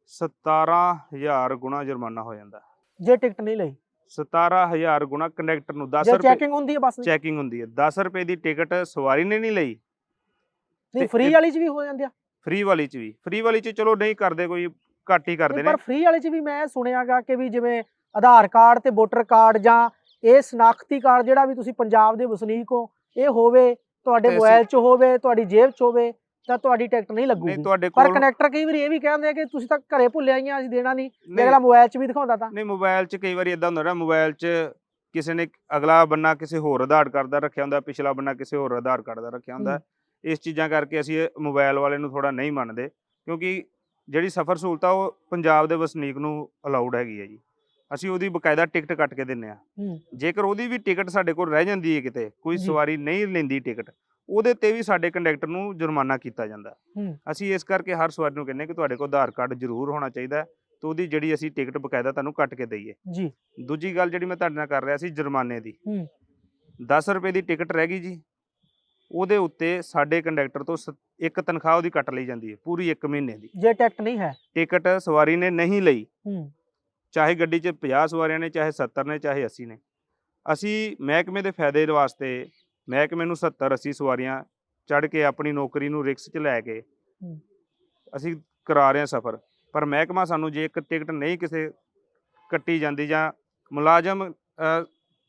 17000 ਗੁਣਾ ਜੁਰਮਾਨਾ ਹੋ ਜਾਂਦਾ। ਜੇ ਟਿਕਟ ਨਹੀਂ ਲਈ? 17000 ਗੁਣਾ ਕੰਡਕਟਰ ਨੂੰ 10 ਜੇ ਰੁਪਏ ਚੈਕਿੰਗ ਹੁੰਦੀ ਹੈ ਬੱਸ ਦੀ? ਚੈਕਿੰਗ ਹੁੰਦੀ ਹੈ। 10 ਰੁਪਏ ਦੀ ਟਿਕਟ ਸਵਾਰੀ ਨੇ ਨਹੀਂ ਲਈ। ਨਹੀਂ ਫ੍ਰੀ ਵਾਲੀ ਚ ਵੀ ਹੋ ਜਾਂਦੀ ਆ। ਫ੍ਰੀ ਵਾਲੀ ਚ ਵੀ। ਫ੍ਰੀ ਵਾਲੀ ਚ ਚਲੋ ਨਹੀਂ ਕਰਦੇ ਕੋਈ ਘੱਟ ਹੀ ਕਰਦੇ ਨੇ। ਪਰ ਫ੍ਰੀ ਵਾਲੇ ਚ ਵੀ ਮੈਂ ਸੁਣਿਆਗਾ ਕਿ ਵੀ ਜਿਵੇਂ ਆਧਾਰ ਕਾਰਡ ਤੇ ਵੋਟਰ ਕਾਰਡ ਜਾਂ ਇਹ ਸ਼ਨਾਖਤੀ ਕਾਰਡ ਜਿਹੜਾ ਵੀ ਤੁਸੀਂ ਪੰਜਾਬ ਦੇ ਵਸਨੀਕ ਹੋ ਇਹ ਹੋਵੇ ਤੁਹਾਡੇ ਮੋਬਾਈਲ 'ਚ ਹੋਵੇ ਤੁਹਾਡੀ ਜੇਬ 'ਚ ਹੋਵੇ ਤਾਂ ਤੁਹਾਡੀ ਟਿਕਟ ਨਹੀਂ ਲੱਗੂਗੀ। ਪਰ ਕਨੈਕਟਰ ਕਈ ਵਾਰੀ ਇਹ ਵੀ ਕਹਿੰਦੇ ਆ ਕਿ ਤੁਸੀਂ ਤਾਂ ਘਰੇ ਭੁੱਲੇ ਆਈਆਂ ਅਸੀਂ ਦੇਣਾ ਨਹੀਂ। ਅਗਲਾ ਮੋਬਾਈਲ 'ਚ ਵੀ ਦਿਖਾਉਂਦਾ ਤਾਂ। ਨਹੀਂ ਮੋਬਾਈਲ 'ਚ ਕਈ ਵਾਰੀ ਇਦਾਂ ਹੁੰਦਾ ਨਾ ਮੋਬਾਈਲ 'ਚ ਕਿਸੇ ਨੇ ਅਗਲਾ ਬੰਨਾ ਕਿਸੇ ਹੋਰ ਆਧਾਰ ਕਾਰਡ ਦਾ ਰੱਖਿਆ ਹੁੰਦਾ ਪਿਛਲਾ ਬੰਨਾ ਕਿਸੇ ਹੋਰ ਆਧਾਰ ਕਾਰਡ ਦਾ ਰੱਖਿਆ ਹੁੰਦਾ। ਇਸ ਚੀਜ਼ਾਂ ਕਰਕੇ ਅਸੀਂ ਇਹ ਮੋਬਾਈਲ ਵਾਲੇ ਨੂੰ ਥੋੜਾ ਨਹੀਂ ਮੰਨਦੇ ਕਿਉਂਕਿ ਜਿਹੜੀ ਸਫ਼ਰ ਸਹੂਲਤ ਆ ਉਹ ਪੰਜਾਬ ਦੇ ਵਸਨੀਕ ਨੂੰ ਅਲਾਉਡ ਹੈਗੀ ਹੈ ਜੀ। ਅਸੀਂ ਉਹਦੀ ਬਕਾਇਦਾ ਟਿਕਟ ਕੱਟ ਕੇ ਦਿੰਨੇ ਆ। ਹੂੰ। ਜੇਕਰ ਉਹਦੀ ਵੀ ਟਿਕਟ ਸਾਡੇ ਕੋਲ ਰਹਿ ਜਾਂਦੀ ਹੈ ਕਿਤੇ ਕੋਈ ਜੀ। ਸਵਾਰੀ ਨਹੀਂ ਲੈਂਦੀ ਟਿਕਟ ਉਹਦੇ ਤੇ ਵੀ ਸਾਡੇ ਕੰਡਕਟਰ ਨੂੰ ਜੁਰਮਾਨਾ ਕੀਤਾ ਜਾਂਦਾ। ਹੂੰ। ਅਸੀਂ ਇਸ ਕਰਕੇ ਹਰ ਸਵਾਰੀ ਨੂੰ ਕਹਿੰਦੇ ਕਿ ਤੁਹਾਡੇ ਕੋਲ ਆਧਾਰ ਕਾਰਡ ਜ਼ਰੂਰ ਹੋਣਾ ਚਾਹੀਦਾ ਹੈ ਤੇ ਉਹਦੀ ਜਿਹੜੀ ਅਸੀਂ ਟਿਕਟ ਬਕਾਇਦਾ ਤੁਹਾਨੂੰ ਕੱਟ ਕੇ ਦਈਏ। ਜੀ। ਦੂਜੀ ਗੱਲ ਜਿਹੜੀ ਮੈਂ ਤੁਹਾਡੇ ਨਾਲ ਕਰ ਰਿਹਾ ਸੀ ਜੁਰਮਾਨੇ ਦੀ। ਹੂੰ। 10 ਰੁਪਏ ਦੀ ਟਿਕਟ ਰਹਿ ਗਈ ਜੀ। ਉਹਦੇ ਉੱਤੇ ਸਾਡੇ ਕੰਡਕਟਰ ਤੋਂ ਸ- ਇੱਕ ਤਨਖਾਹ ਉਹਦੀ ਕੱਟ ਲਈ ਜਾਂਦੀ ਹੈ ਪੂਰੀ 1 ਮਹੀਨੇ ਦੀ। ਜੇ ਟਿਕਟ ਨਹੀਂ ਹੈ। ਟਿਕਟ ਸਵਾਰੀ ਨੇ ਨਹੀਂ ਲਈ। ਹੂੰ। ਚਾਹੇ ਗੱਡੀ 'ਚ 50 ਸਵਾਰੀਆਂ ਨੇ ਚਾਹੇ 70 ਨੇ ਚਾਹੇ 80 ਨੇ ਅਸੀਂ ਮਹਿਕਮੇ ਦੇ ਫਾਇਦੇ ਵਾਸਤੇ ਮਹਿਕਮੇ ਨੂੰ 70 80 ਸਵਾਰੀਆਂ ਚੜ ਕੇ ਆਪਣੀ ਨੌਕਰੀ ਨੂੰ ਰਿਕਸ 'ਚ ਲੈ ਕੇ। ਅਸੀਂ ਕਰਾ ਰਹੇ ਹਾਂ ਸਫ਼ਰ ਪਰ ਮਹਿਕਮਾ ਸਾਨੂੰ ਜੇ ਇੱਕ ਟਿਕਟ ਨਹੀਂ ਕਿਸੇ ਕੱਟੀ ਜਾਂਦੀ ਜਾਂ ਮੁਲਾਜ਼ਮ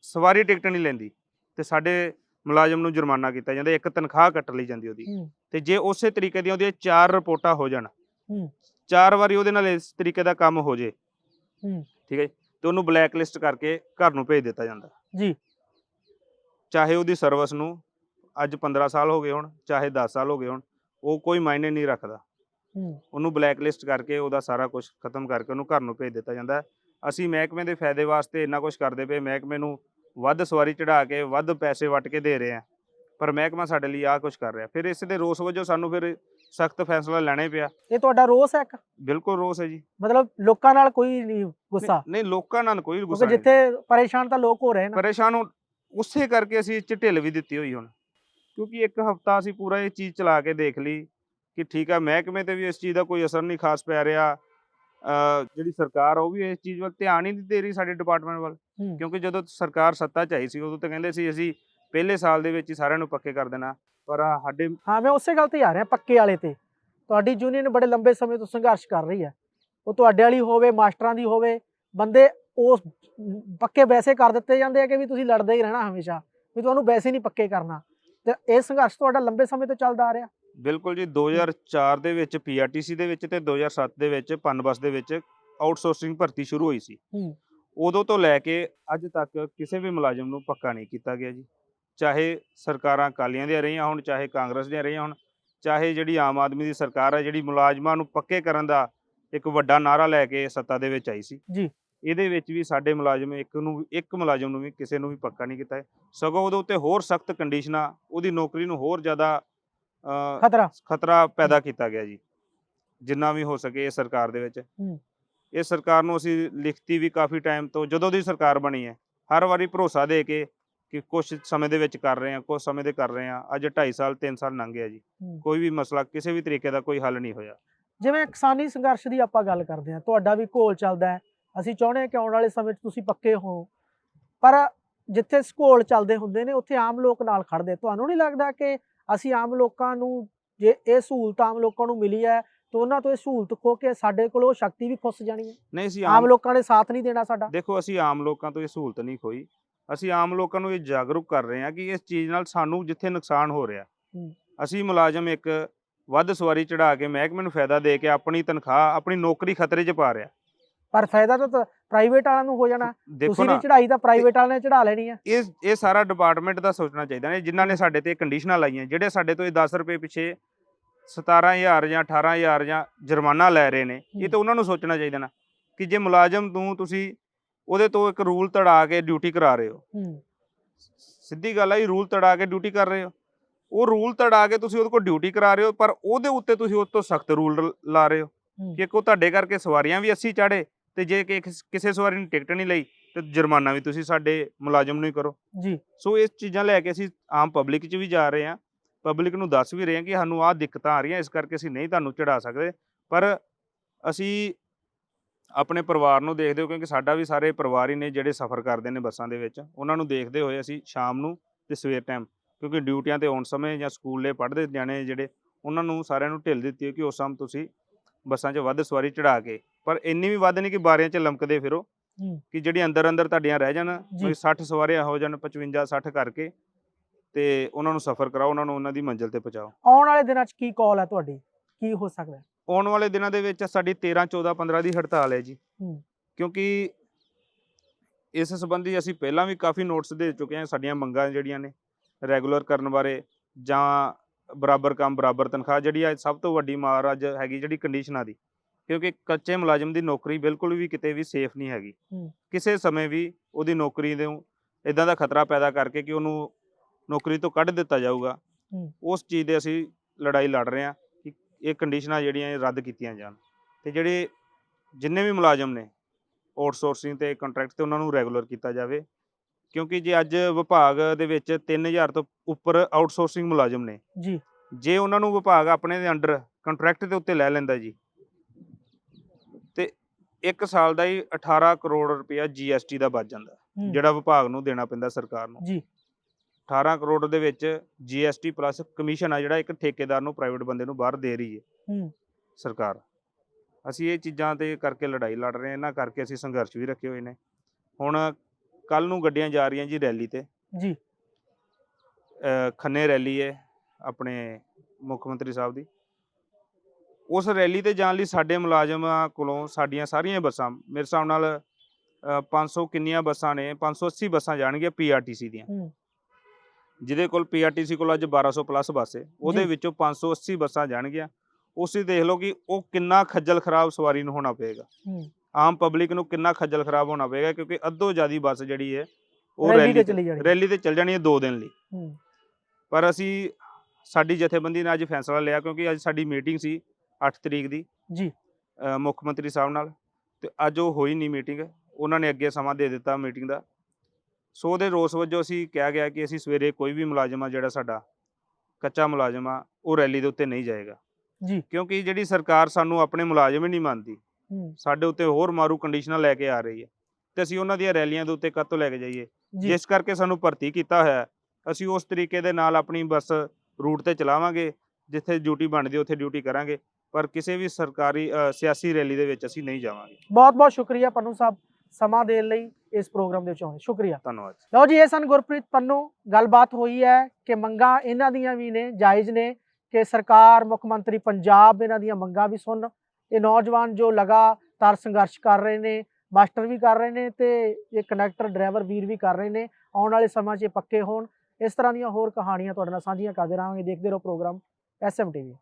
ਸਵਾਰੀ ਟਿਕਟ ਨਹੀਂ ਲੈਂਦੀ ਤੇ ਸਾਡੇ ਮੁਲਾਜ਼ਮ ਨੂੰ ਜੁਰਮਾਨਾ ਕੀਤਾ ਜਾਂਦਾ ਇੱਕ ਤਨਖਾਹ ਕੱਟ ਲਈ ਜਾਂਦੀ ਉਹਦੀ ਤੇ ਜੇ ਉਸੇ ਤਰੀਕੇ ਦੀਆਂ ਉਹਦੀਆਂ ਚਾਰ ਰਿਪੋਰਟਾਂ ਹੋ ਜਾਣ। ਚਾਰ ਵਾਰੀ ਉਹਦੇ ਨਾਲ ਇਸ ਤਰੀਕੇ ਦਾ ਕੰਮ ਹੋ ਜੇ ਹੂੰ। ਠੀਕ ਹੈ ਜੀ, ਤੇ ਉਹਨੂੰ ਬਲੈਕ ਲਿਸਟ ਕਰਕੇ ਘਰ ਨੂੰ ਭੇਜ ਦਿੱਤਾ ਜਾਂਦਾ ਜੀ। ਚਾਹੇ ਉਹਦੀ ਸਰਵਿਸ ਨੂੰ ਅੱਜ 15 ਸਾਲ ਹੋ ਗਏ ਹੋਣ ਚਾਹੇ 10 ਸਾਲ ਹੋ ਗਏ ਹੋਣ ਉਹ ਕੋਈ ਮਾਇਨੇ ਨਹੀਂ ਰੱਖਦਾ ਉਹਨੂੰ ਬਲੈਕ ਲਿਸਟ ਕਰਕੇ ਉਹਦਾ ਸਾਰਾ ਕੁਝ ਖਤਮ ਕਰਕੇ ਉਹਨੂੰ ਘਰ ਨੂੰ ਭੇਜ ਦਿੱਤਾ ਜਾਂਦਾ। ਅਸੀਂ ਮਹਿਕਮੇ ਦੇ ਫਾਇਦੇ ਵਾਸਤੇ ਇੰਨਾ ਕੁਝ ਕਰਦੇ ਪਏ ਮਹਿਕਮੇ ਨੂੰ ਵੱਧ ਸਵਾਰੀ ਚੜਾ ਕੇ ਵੱਧ ਪੈਸੇ ਵਟ ਕੇ ਦੇ ਰਹੇ ਆ ਪਰ ਮਹਿਕਮਾ ਸਾਡੇ ਲਈ ਆਹ ਕੁਝ ਕਰ ਰਿਹਾ ਫਿਰ ਇਸ ਦੇ ਰੋਸ ਵਜੋਂ ਸਾਨੂੰ ਫਿਰ ਸਖਤ ਫੈਸਲਾ ਲੈਣਾ ਪਿਆ। ਇਹ ਤੁਹਾਡਾ ਰੋਸ ਹੈ ਇੱਕ? ਬਿਲਕੁਲ ਰੋਸ ਹੈ ਜੀ। ਮਤਲਬ ਲੋਕਾਂ ਨਾਲ ਕੋਈ ਨਹੀਂ ਗੁੱਸਾ? ਨਹੀਂ- ਲੋਕਾਂ ਨਾਲ ਕੋਈ ਗੁੱਸਾ ਨਹੀਂ। ਜਿੱਥੇ ਪਰੇਸ਼ਾਨ ਤਾਂ ਲੋਕ ਹੋ ਰਹੇ ਨੇ ਪਰੇਸ਼ਾਨ ਉਸੇ ਕਰਕੇ ਅਸੀਂ ਢਿੱਲ ਵੀ ਦਿੱਤੀ ਹੋਈ ਹੁਣ। ਕਿਉਂਕਿ ਇੱਕ ਹਫਤਾ ਅਸੀਂ ਪੂਰਾ ਇਹ ਚੀਜ਼ ਚਲਾ ਕੇ ਦੇਖ ਲਈ ਕਿ ਠੀਕ ਆ ਮਹਿਕਮੇ ਤੇ ਵੀ ਇਸ ਚੀਜ਼ ਦਾ ਕੋਈ ਅਸਰ ਨਹੀਂ ਖਾਸ ਪੈ ਰਿਹਾ। ਜਿਹੜੀ ਸਰਕਾਰ ਉਹ ਵੀ ਇਸ ਚੀਜ਼ ਵੱਲ ਧਿਆਨ ਹੀ ਨਹੀਂ ਦੇ ਰਹੀ ਸਾਡੇ ਡਿਪਾਰਟਮੈਂਟ ਵੱਲ। ਕਿਉਂਕਿ ਜਦੋਂ ਸਰਕਾਰ ਸੱਤਾ 'ਚ ਆਈ ਸੀ ਉਦੋਂ ਤਾਂ ਕਹਿੰਦੇ ਸੀ ਅਸੀਂ ਪਹਿਲੇ ਸਾਲ ਦੇ ਵਿੱਚ ਹੀ ਸਾਰਿਆਂ ਨੂੰ ਪੱਕੇ ਕਰ ਦੇਣਾ। ਪਰ ਸਾਡੇ ਹਾਂ ਮੈਂ ਉਸੇ ਗੱਲ ਤੇ ਆ ਰਿਹਾ ਪੱਕੇ ਵਾਲੇ ਤੇ। ਤੁਹਾਡੀ ਯੂਨੀਅਨ ਬੜੇ ਲੰਬੇ ਸਮੇਂ ਤੋਂ ਸੰਘਰਸ਼ ਕਰ ਰਹੀ ਹੈ। ਉਹ ਤੁਹਾਡੇ ਵਾਲੀ ਹੋਵੇ ਮਾਸਟਰਾਂ ਦੀ ਹੋਵੇ ਬੰਦੇ ਉਸ ਪੱਕੇ ਵੈਸੇ ਕਰ ਦਿੱਤੇ ਜਾਂਦੇ ਆ ਕਿ ਵੀ ਤੁਸੀਂ ਲੜਦੇ ਹੀ ਰਹਿਣਾ ਹਮੇਸ਼ਾ ਵੀ ਤੁਹਾਨੂੰ ਵੈਸੇ ਨਹੀਂ ਪੱਕੇ ਕਰਨਾ। ਤੇ ਇਹ ਸੰਘਰਸ਼ ਤੁਹਾਡਾ ਲੰਬੇ ਸਮੇਂ ਤੋਂ ਚੱਲਦਾ ਆ ਰਿਹਾ। ਬਿਲਕੁਲ ਜੀ 2004 ਦੇ ਵਿੱਚ ਪੀਆਰਟੀਸੀ ਦੇ ਵਿੱਚ ਤੇ 2007 ਦੇ ਵਿੱਚ ਪਨਬਸ ਦੇ ਵਿੱਚ ਆਊਟਸੋਰਸਿੰਗ ਭਰਤੀ ਸ਼ੁਰੂ ਹੋਈ ਸੀ। ਹੂੰ। ਉਦੋਂ ਤੋਂ ਲੈ ਕੇ ਅੱਜ ਤੱਕ ਕਿਸੇ ਵੀ ਮੁਲਾਜ਼ਮ ਨੂੰ ਪੱਕਾ ਨਹੀਂ ਕੀਤਾ ਗਿਆ ਜੀ। ਚਾਹੇ ਸਰਕਾਰਾਂ ਅਕਾਲੀਆਂ ਦੀਆਂ ਰਹੀਆਂ ਹੋਣ ਚਾਹੇ ਕਾਂਗਰਸ ਦੀਆਂ ਰਹੀਆਂ ਹੋਣ ਚਾਹੇ ਜਿਹੜੀ ਆਮ ਆਦਮੀ ਦੀ ਸਰਕਾਰ ਹੈ ਜਿਹੜੀ ਮੁਲਾਜ਼ਮਾਂ ਨੂੰ ਪੱਕੇ ਕਰਨ ਦਾ ਇੱਕ ਵੱਡਾ ਨਾਰਾ ਲੈ ਕੇ ਸੱਤਾ ਦੇ ਵਿੱਚ ਆਈ ਸੀ ਜੀ। ਇਹਦੇ ਵਿੱਚ ਵੀ ਸਾਡੇ ਮੁਲਾਜ਼ਮ ਇੱਕ ਨੂੰ ਇੱਕ ਮੁਲਾਜ਼ਮ ਨੂੰ ਵੀ ਕਿਸੇ ਨੂੰ ਵੀ ਪੱਕਾ ਨਹੀਂ ਕੀਤਾ। ਸਗੋਂ ਉਹਦੇ ਉੱਤੇ ਹੋਰ ਸਖਤ ਕੰਡੀਸ਼ਨਾਂ ਉਹਦੀ ਨੌਕਰੀ ਨੂੰ ਹੋਰ ਜ਼ਿਆਦਾ ਖਤਰਾ ਖਤਰਾ ਪੈਦਾ ਕੀਤਾ ਗਿਆ ਜੀ ਜਿੰਨਾ ਵੀ ਹੋ ਸਕੇ ਇਹ ਸਰਕਾਰ ਦੇ ਵਿੱਚ। ਇਹ ਸਰਕਾਰ ਨੂੰ ਅਸੀਂ ਲਿਖਤੀ ਵੀ ਕਾਫੀ ਟਾਈਮ ਤੋਂ ਜਦੋਂ ਦੀ ਸਰਕਾਰ ਬਣੀ ਹੈ ਹਰ ਵਾਰੀ ਭਰੋਸਾ ਦੇ ਕੇ ਕਿ ਕੁਝ ਸਮੇਂ ਦੇ ਵਿੱਚ ਕਰ ਰਹੇ ਹਾਂ ਕੁਝ ਸਮੇਂ ਦੇ ਕਰ ਰਹੇ ਹਾਂ ਅੱਜ 2.5 ਸਾਲ 3 ਸਾਲ ਲੰਘ ਗਿਆ ਜੀ। ਹੂੰ। ਕੋਈ ਵੀ ਮਸਲਾ ਕਿਸੇ ਵੀ ਤਰੀਕੇ ਦਾ ਕੋਈ ਹੱਲ ਨਹੀਂ ਹੋਇਆ। ਜਿਵੇਂ ਕਿਸਾਨੀ ਸੰਘਰਸ਼ ਦੀ ਆਪਾਂ ਗੱਲ ਕਰਦੇ ਹਾਂ ਤੁਹਾਡਾ ਵੀ ਘੋਲ ਚੱਲਦਾ ਹੈ। ਅਸੀਂ ਚਾਹੁੰਦੇ ਹਾਂ ਕਿ ਆਉਣ ਵਾਲੇ ਸਮੇਂ 'ਚ ਤੁਸੀਂ ਪੱਕੇ ਹੋ। ਪਰ ਜਿੱਥੇ ਘੋਲ ਚੱਲਦੇ ਹੁੰਦੇ ਨੇ ਉੱਥੇ ਆਮ ਲੋਕ ਨਾਲ ਖੜਦੇ ਤੁਹਾਨੂੰ ਨਹੀਂ ਲੱਗਦਾ ਕਿ ਅਸੀਂ ਆਮ ਲੋਕਾਂ ਨੂੰ ਜੇ ਇਹ ਸਹੂਲਤ ਆਮ ਲੋਕਾਂ ਨੂੰ ਮਿਲੀ ਹੈ ਤਾਂ ਉਹਨਾਂ ਤੋਂ ਇਹ ਸਹੂਲਤ ਖੋ ਕੇ ਸਾਡੇ ਕੋਲ ਉਹ ਸ਼ਕਤੀ ਵੀ ਖੁੱਸ ਜਾਣੀ ਹੈ? ਨਹੀਂ ਅਸੀਂ ਆਮ ਆਮ ਲੋਕਾਂ ਨੇ ਸਾਥ ਨਹੀਂ ਦੇਣਾ ਸਾਡਾ? ਦੇਖੋ ਅਸੀਂ ਆਮ ਲੋਕਾਂ ਤੋਂ ਇਹ ਸਹੂਲਤ ਨਹੀਂ ਖੋਈ। ਅਸੀਂ ਆਮ ਲੋਕਾਂ ਨੂੰ ਇਹ ਜਾਗਰੂਕ ਕਰ ਰਹੇ ਹਾਂ ਕਿ ਇਸ ਚੀਜ਼ ਨਾਲ ਸਾਨੂੰ ਜਿੱਥੇ ਨੁਕਸਾਨ ਹੋ ਰਿਹਾ। ਅਸੀਂ ਮੁਲਾਜ਼ਮ ਇੱਕ ਵੱਧ ਸਵਾਰੀ ਚੜਾ ਕੇ ਮਹਿਕਮੇ ਨੂੰ ਫਾਇਦਾ ਦੇ ਕੇ ਆਪਣੀ ਤਨਖਾਹ ਆਪਣੀ ਨੌਕਰੀ ਖਤਰੇ 'ਚ ਪਾ ਰਿਹਾ ਪਰ ਫਾਇਦਾ ਤਾਂ ਪ੍ਰਾਈਵੇਟ ਵਾਲਿਆਂ ਨੂੰ ਹੋ ਜਾਣਾ ਤੁਸੀਂ ਨਹੀਂ ਚੜਾਈ ਤਾਂ ਪ੍ਰਾਈਵੇਟ ਵਾਲਿਆਂ ਨੇ ਚੜਾ ਲੈਣੀ ਹੈ ਇਹ ਇਹ ਸਾਰਾ ਡਿਪਾਰਟਮੈਂਟ ਦਾ ਸੋਚਣਾ ਚਾਹੀਦਾ ਨੇ ਜਿਨ੍ਹਾਂ ਨੇ ਸਾਡੇ ਤੇ ਕੰਡੀਸ਼ਨਾਂ ਲਾਈਆਂ ਜਿਹੜੇ ਸਾਡੇ ਤੋਂ ਇਹ 10 ਰੁਪਏ ਪਿੱਛੇ 17000 ਜਾਂ 18000 ਜਾਂ ਜੁਰਮਾਨਾ ਲੈ ਰਹੇ ਨੇ ਇਹ। ਤਾਂ ਉਹਨਾਂ ਨੂੰ ਸੋਚਣਾ ਚਾਹੀਦਾ ਨਾ ਕਿ ਜੇ ਮੁਲਾਜ਼ਮ ਨੂੰ ਤੁਸੀਂ ਉਹਦੇ ਤੋਂ ਇੱਕ ਰੂਲ ਤੜਾ ਕੇ ਡਿਊਟੀ ਕਰਾ ਰਹੇ ਹੋ। ਹੂੰ। ਸਿੱਧੀ ਗੱਲ ਹੈ ਇਹ ਰੂਲ ਤੜਾ ਕੇ ਡਿਊਟੀ ਕਰ ਰਹੇ ਹੋ। ਉਹ ਰੂਲ ਤੜਾ ਕੇ ਤੁਸੀਂ ਉਹਦੇ ਕੋਲ ਡਿਊਟੀ ਕਰਾ ਰਹੇ ਹੋ ਪਰ ਉਹਦੇ ਉੱਤੇ ਤੁਸੀਂ ਉਸ ਤੋਂ ਸਖਤ ਰੂਲ ਲਾ ਰਹੇ ਹੋ। ਕਿ ਕੋ ਤੁਹਾਡੇ ਕਰਕੇ ਸਵਾਰੀਆਂ ਵੀ 80 ਚਾੜੇ ਤੇ ਜੇ ਕਿਸ- ਸਵਾਰੀ ਨੇ ਟਿਕਟ ਨਹੀਂ ਲਈ ਤੇ ਜੁਰਮਾਨਾ ਵੀ ਤੁਸੀਂ ਸਾਡੇ ਮੁਲਾਜ਼ਮ ਨੂੰ ਹੀ ਕਰੋ। ਜੀ। ਸੋ ਇਹ ਚੀਜ਼ਾਂ ਲੈ ਕੇ ਅਸੀਂ ਆਮ ਪਬਲਿਕ 'ਚ ਵੀ ਜਾ ਰਹੇ ਹਾਂ। ਪਬਲਿਕ ਨੂੰ ਦੱਸ ਵੀ ਰਹੇ ਹਾਂ ਕਿ ਸਾਨੂੰ ਆਹ ਦਿੱਕਤਾਂ ਆ ਰਹੀਆਂ ਇਸ ਕਰਕੇ ਅਸੀਂ ਨਹੀਂ ਤੁਹਾਨੂੰ ਚੜਾ ਸਕਦੇ। ਪਰ ਅਸੀਂ ਆਪਣੇ ਪਰਿਵਾਰ ਨੂੰ ਦੇਖਦੇ ਹੋ ਕਿਉਂਕਿ ਸਾਡਾ ਵੀ ਸਾਰੇ ਪਰਿਵਾਰ ਹੀ ਨੇ ਜਿਹੜੇ ਸਫ਼ਰ ਕਰਦੇ ਨੇ ਬੱਸਾਂ ਦੇ ਵਿੱਚ ਉਹਨਾਂ ਨੂੰ ਦੇਖਦੇ ਹੋਏ ਅਸੀਂ ਸ਼ਾਮ ਨੂੰ ਤੇ ਸਵੇਰ ਟਾਈਮ ਕਿਉਂਕਿ ਡਿਊਟੀਆਂ ਤੇ ਆਉਣ ਸਮੇਂ ਜਾਂ ਸਕੂਲੇ ਪੜ੍ਹਦੇ ਜਾਣੇ ਜਿਹੜੇ ਉਹਨਾਂ ਨੂੰ ਸਾਰਿਆਂ ਨੂੰ ਢਿੱਲ ਦਿੱਤੀ ਹੈ ਕਿ ਉਸ ਸਮੇਂ ਤੁਸੀਂ ਬੱਸਾਂ 'ਚ ਵੱਧ ਸਵਾਰੀ ਚੜਾ ਕੇ ਪਰ ਇੰਨੀ ਵੀ ਵੱਧ ਨਹੀਂ ਕਿ ਬਾਰੀਆਂ 'ਚ ਲਮਕਦੇ ਫਿਰੋ। ਕਿ ਜਿਹੜੀ ਅੰਦਰ ਅੰਦਰ ਤੁਹਾਡੀਆਂ ਰਹਿ ਜਾਣ। ਕੋਈ 60 ਸਵਾਰੀਆਂ ਹੋ ਜਾਣ 55 60 ਕਰਕੇ ਤੇ ਉਹਨਾਂ ਨੂੰ ਸਫ਼ਰ ਕਰਾਓ ਉਹਨਾਂ ਨੂੰ ਉਹਨਾਂ ਦੀ ਮੰਜ਼ਿਲ ਤੇ ਪਹੁੰਚਾਓ ਆਉਣ ਵਾਲੇ ਦਿਨਾਂ 'ਚ ਕੀ ਕਾਲ ਹੈ ਤੁਹਾਡੀ ਕੀ ਹੋ ਸਕਦਾ? ਆਉਣ ਵਾਲੇ ਦਿਨਾਂ ਦੇ ਵਿੱਚ ਸਾਡੀ 13 14 15 ਦੀ ਹੜਤਾਲ ਹੈ ਜੀ। ਕਿਉਂਕਿ ਇਸ ਸੰਬੰਧੀ ਅਸੀਂ ਪਹਿਲਾਂ ਵੀ ਕਾਫੀ ਨੋਟਿਸ ਦੇ ਚੁੱਕੇ ਹਾਂ ਸਾਡੀਆਂ ਮੰਗਾਂ ਜਿਹੜੀਆਂ ਨੇ ਰੈਗੂਲਰ ਕਰਨ ਬਾਰੇ ਜਾਂ ਬਰਾਬਰ ਕੰਮ ਬਰਾਬਰ ਤਨਖਾਹ ਜਿਹੜੀ ਅੱਜ ਸਭ ਤੋਂ ਵੱਡੀ ਮਾਰ ਅੱਜ ਹੈਗੀ ਜਿਹੜੀ ਕੰਡੀਸ਼ਨਾਂ ਦੀ ਕਿਉਂਕਿ ਕੱਚੇ ਮੁਲਾਜ਼ਮ ਦੀ ਨੌਕਰੀ ਬਿਲਕੁਲ ਵੀ ਕਿਤੇ ਵੀ ਸੇਫ ਨਹੀਂ ਹੈਗੀ। ਕਿਸੇ ਸਮੇਂ ਵੀ ਉਹਦੀ ਨੌਕਰੀ ਦੇ ਇਦਾਂ ਦਾ ਖਤਰਾ ਪੈਦਾ ਕਰਕੇ ਕਿ ਉਹਨੂੰ ਨੌਕਰੀ ਤੋਂ ਕੱਢ ਦਿੱਤਾ ਜਾਊਗਾ। ਉਸ ਚੀਜ਼ ਦੇ ਅਸੀਂ ਲੜਾਈ ਲੜ ਰਹੇ ਹਾਂ ਇਹ ਕੰਡੀਸ਼ਨਾਂ ਜਿਹੜੀਆਂ ਇਹ ਰੱਦ ਕੀਤੀਆਂ ਜਾਣ ਤੇ ਜਿਹੜੇ ਜਿੰਨੇ ਵੀ ਮੁਲਾਜ਼ਮ ਨੇ ਆਊਟਸੋਰਸਿੰਗ ਤੇ ਕੰਟਰੈਕਟ ਤੇ ਉਹਨਾਂ ਨੂੰ ਰੈਗੂਲਰ ਕੀਤਾ ਜਾਵੇ ਕਿਉਂਕਿ ਜੇ ਅੱਜ ਵਿਭਾਗ ਦੇ ਵਿੱਚ 3000 ਤੋਂ ਉੱਪਰ ਆਊਟਸੋਰਸਿੰਗ ਮੁਲਾਜ਼ਮ ਨੇ ਜੀ। ਜੇ ਉਹਨਾਂ ਨੂੰ ਵਿਭਾਗ ਆਪਣੇ ਦੇ ਅੰਡਰ ਕੰਟਰੈਕਟ ਦੇ ਉੱਤੇ ਲੈ ਲੈਂਦਾ ਜੀ ਤੇ 1 ਸਾਲ ਦਾ ਹੀ 18 ਕਰੋੜ ਰੁਪਇਆ ਜੀਐਸਟੀ ਦਾ ਬਚ ਜਾਂਦਾ। ਜਿਹੜਾ ਵਿਭਾਗ ਨੂੰ ਦੇਣਾ ਪੈਂਦਾ ਸਰਕਾਰ ਨੂੰ। ਜੀ। 18 ਕਰੋੜ ਦੇ ਵਿੱਚ ਜੀਐਸਟੀ ਪਲੱਸ ਕਮਿਸ਼ਨ ਆ ਜਿਹੜਾ ਇੱਕ ਠੇਕੇਦਾਰ ਨੂੰ ਪ੍ਰਾਈਵੇਟ ਬੰਦੇ ਨੂੰ ਬਾਹਰ ਦੇ ਰਹੀ ਹੈ। ਹੂੰ। ਸਰਕਾਰ। ਅਸੀਂ ਇਹ ਚੀਜ਼ਾਂ ਤੇ ਕਰਕੇ ਲੜਾਈ ਲੜ ਰਹੇ ਹਾਂ ਇਹਨਾਂ ਕਰਕੇ ਅਸੀਂ ਸੰਘਰਸ਼ ਵੀ ਰੱਖੇ ਹੋਏ ਨੇ। ਹੁਣ ਕੱਲ ਨੂੰ ਗੱਡੀਆਂ ਜਾ ਰਹੀਆਂ ਜੀ ਰੈਲੀ ਤੇ। ਜੀ। ਖੰਨੇ ਰੈਲੀ ਹੈ ਆਪਣੇ ਮੁੱਖ ਮੰਤਰੀ ਸਾਹਿਬ ਦੀ। ਉਸ ਰੈਲੀ ਤੇ ਜਾਣ ਲਈ ਸਾਡੇ ਮੁਲਾਜ਼ਮਾਂ ਕੋਲੋਂ ਸਾਡੀਆਂ ਸਾਰੀਆਂ ਬੱਸਾਂ ਮੇਰੇ ਹਿਸਾਬ ਨਾਲ ਅ, 500 ਕਿੰਨੀਆਂ ਬੱਸਾਂ ਨੇ 580 ਬੱਸਾਂ ਜਾਣਗੀਆਂ ਪੀਆਰਟੀਸੀ ਦੀਆਂ। ਜਿਹਦੇ ਕੋਲ ਪੀਆਰਟੀਸੀ ਕੋਲ ਅੱਜ 1200 ਪਲੱਸ ਬੱਸ ਹੈ ਉਹਦੇ। ਵਿੱਚੋਂ 580 ਬੱਸਾਂ ਜਾਣਗੀਆਂ। ਉਸੇ ਦੇਖ ਲਓ ਕਿ ਉਹ ਕਿੰਨਾ ਖੱਜਲ ਖਰਾਬ ਸਵਾਰੀ ਨੂੰ ਹੋਣਾ ਪਏਗਾ। ਆਮ ਪਬਲਿਕ ਨੂੰ ਕਿੰਨਾ ਖੱਜਲ ਖਰਾਬ ਹੋਣਾ ਪਏਗਾ ਕਿਉਂਕਿ ਅੱਧੋ ਜਿਆਦੀ ਬੱਸ ਜਿਹੜੀ ਹੈ ਉਹ ਰੈਲੀ ਤੇ ਤੇ ਚਲੀ ਜਾਣੀ। ਰੈਲੀ ਤੇ ਚੱਲ ਜਾਣੀ ਹੈ 2 ਦਿਨ ਲਈ। ਪਰ ਅਸੀਂ ਸਾਡੀ ਜਥੇਬੰਦੀ ਨੇ ਅੱਜ ਫੈਸਲਾ ਲਿਆ ਕਿਉਂਕਿ ਅੱਜ ਸਾਡੀ ਮੀਟਿੰਗ ਸੀ 8 ਤਰੀਕ ਦੀ। ਜੀ। ਮੁੱਖ ਮੰਤਰੀ ਸਾਹਿਬ ਨਾਲ। ਤੇ ਅੱਜ ਉਹ ਹੋਈ ਨਹੀਂ ਮੀਟਿੰਗ। ਉਹਨਾਂ ਨੇ ਅੱਗੇ ਸਮਾਂ ਦੇ ਦਿੱਤਾ ਮੀਟਿੰਗ ਦਾ। ਸੋ ਉਹਦੇ ਰੋਸ ਵਜੋਂ ਅਸੀਂ ਕਿਹਾ ਗਿਆ ਕਿ ਅਸੀਂ ਸਵੇਰੇ ਕੋਈ ਵੀ ਮੁਲਾਜ਼ਮ ਆ ਜਿਹੜਾ ਸਾਡਾ ਕੱਚਾ ਮੁਲਾਜ਼ਮ ਆ ਉਹ ਰੈਲੀ ਦੇ ਉੱਤੇ ਨਹੀਂ ਜਾਏਗਾ। ਜੀ। ਕਿਉਂਕਿ ਜਿਹੜੀ ਸਰਕਾਰ ਸਾਨੂੰ ਆਪਣੇ ਮੁਲਾਜ਼ਮ ਹੀ ਨਹੀਂ ਮੰਨਦੀ ਸਾਡੇ ਉੱਤੇ ਹੋਰ ਮਾਰੂ ਕੰਡੀਸ਼ਨਾਂ ਲੈ ਕੇ ਆ ਰਹੀ ਹੈ ਤੇ ਅਸੀਂ ਉਹਨਾਂ ਦੀਆਂ ਰੈਲੀਆਂ ਦੇ ਉੱਤੇ ਕਦੋਂ ਲੈ ਕੇ ਜਾਈਏ? ਜਿਸ ਕਰਕੇ ਸਾਨੂੰ ਭਰਤੀ ਕੀਤਾ ਹੋਇਆ ਅਸੀਂ ਉਸ ਤਰੀਕੇ ਦੇ ਨਾਲ ਆਪਣੀ ਬੱਸ ਰੂਟ ਤੇ ਚਲਾਵਾਂਗੇ ਜਿੱਥੇ ਡਿਊਟੀ ਬਣਦੀ ਉੱਥੇ ਡਿਊਟੀ ਕਰਾਂਗੇ ਪਰ ਕਿਸੇ ਵੀ ਸਰਕਾਰੀ ਸਿਆਸੀ ਰੈਲੀ ਦੇ ਵਿੱਚ ਅਸੀਂ ਨਹੀਂ ਜਾਵਾਂਗੇ। ਬਹੁਤ ਬਹੁਤ ਸ਼ੁਕਰੀਆ ਪੰਨੂ ਸਾਹਿਬ। ਸਮਾਂ ਦੇਣ ਲਈ ਇਸ ਪ੍ਰੋਗਰਾਮ ਦੇ ਵਿੱਚ ਆਉਣ। ਸ਼ੁਕਰੀਆ। ਧੰਨਵਾਦ ਲਓ ਜੀ ਇਹ ਸਨ ਗੁਰਪ੍ਰੀਤ ਪੰਨੂ। ਗੱਲਬਾਤ ਹੋਈ ਹੈ ਕਿ ਮੰਗਾਂ ਇਹਨਾਂ ਦੀਆਂ ਵੀ ਨੇ ਜਾਇਜ਼ ਨੇ ਕਿ ਸਰਕਾਰ ਮੁੱਖ ਮੰਤਰੀ ਪੰਜਾਬ ਇਹਨਾਂ ਦੀਆਂ ਮੰਗਾਂ ਵੀ ਸੁਣ। ਇਹ ਨੌਜਵਾਨ ਜੋ ਲਗਾਤਾਰ ਸੰਘਰਸ਼ ਕਰ ਰਹੇ ਨੇ ਮਾਸਟਰ ਵੀ ਕਰ ਰਹੇ ਨੇ ਤੇ ਇਹ ਕਨੈਕਟਰ ਡਰਾਈਵਰ ਵੀਰ ਵੀ ਕਰ ਰਹੇ ਨੇ ਆਉਣ ਵਾਲੇ ਸਮਾਂ 'ਚ ਇਹ ਪੱਕੇ ਹੋਣ। ਇਸ ਤਰ੍ਹਾਂ ਦੀਆਂ ਹੋਰ ਕਹਾਣੀਆਂ ਤੁਹਾਡੇ ਨਾਲ ਸਾਂਝੀਆਂ ਕਰਦੇ ਰਹਾਂਗੇ। ਦੇਖਦੇ ਰਹੋ ਪ੍ਰੋਗਰਾਮ ਐਸਐਮ ਟੀਵੀ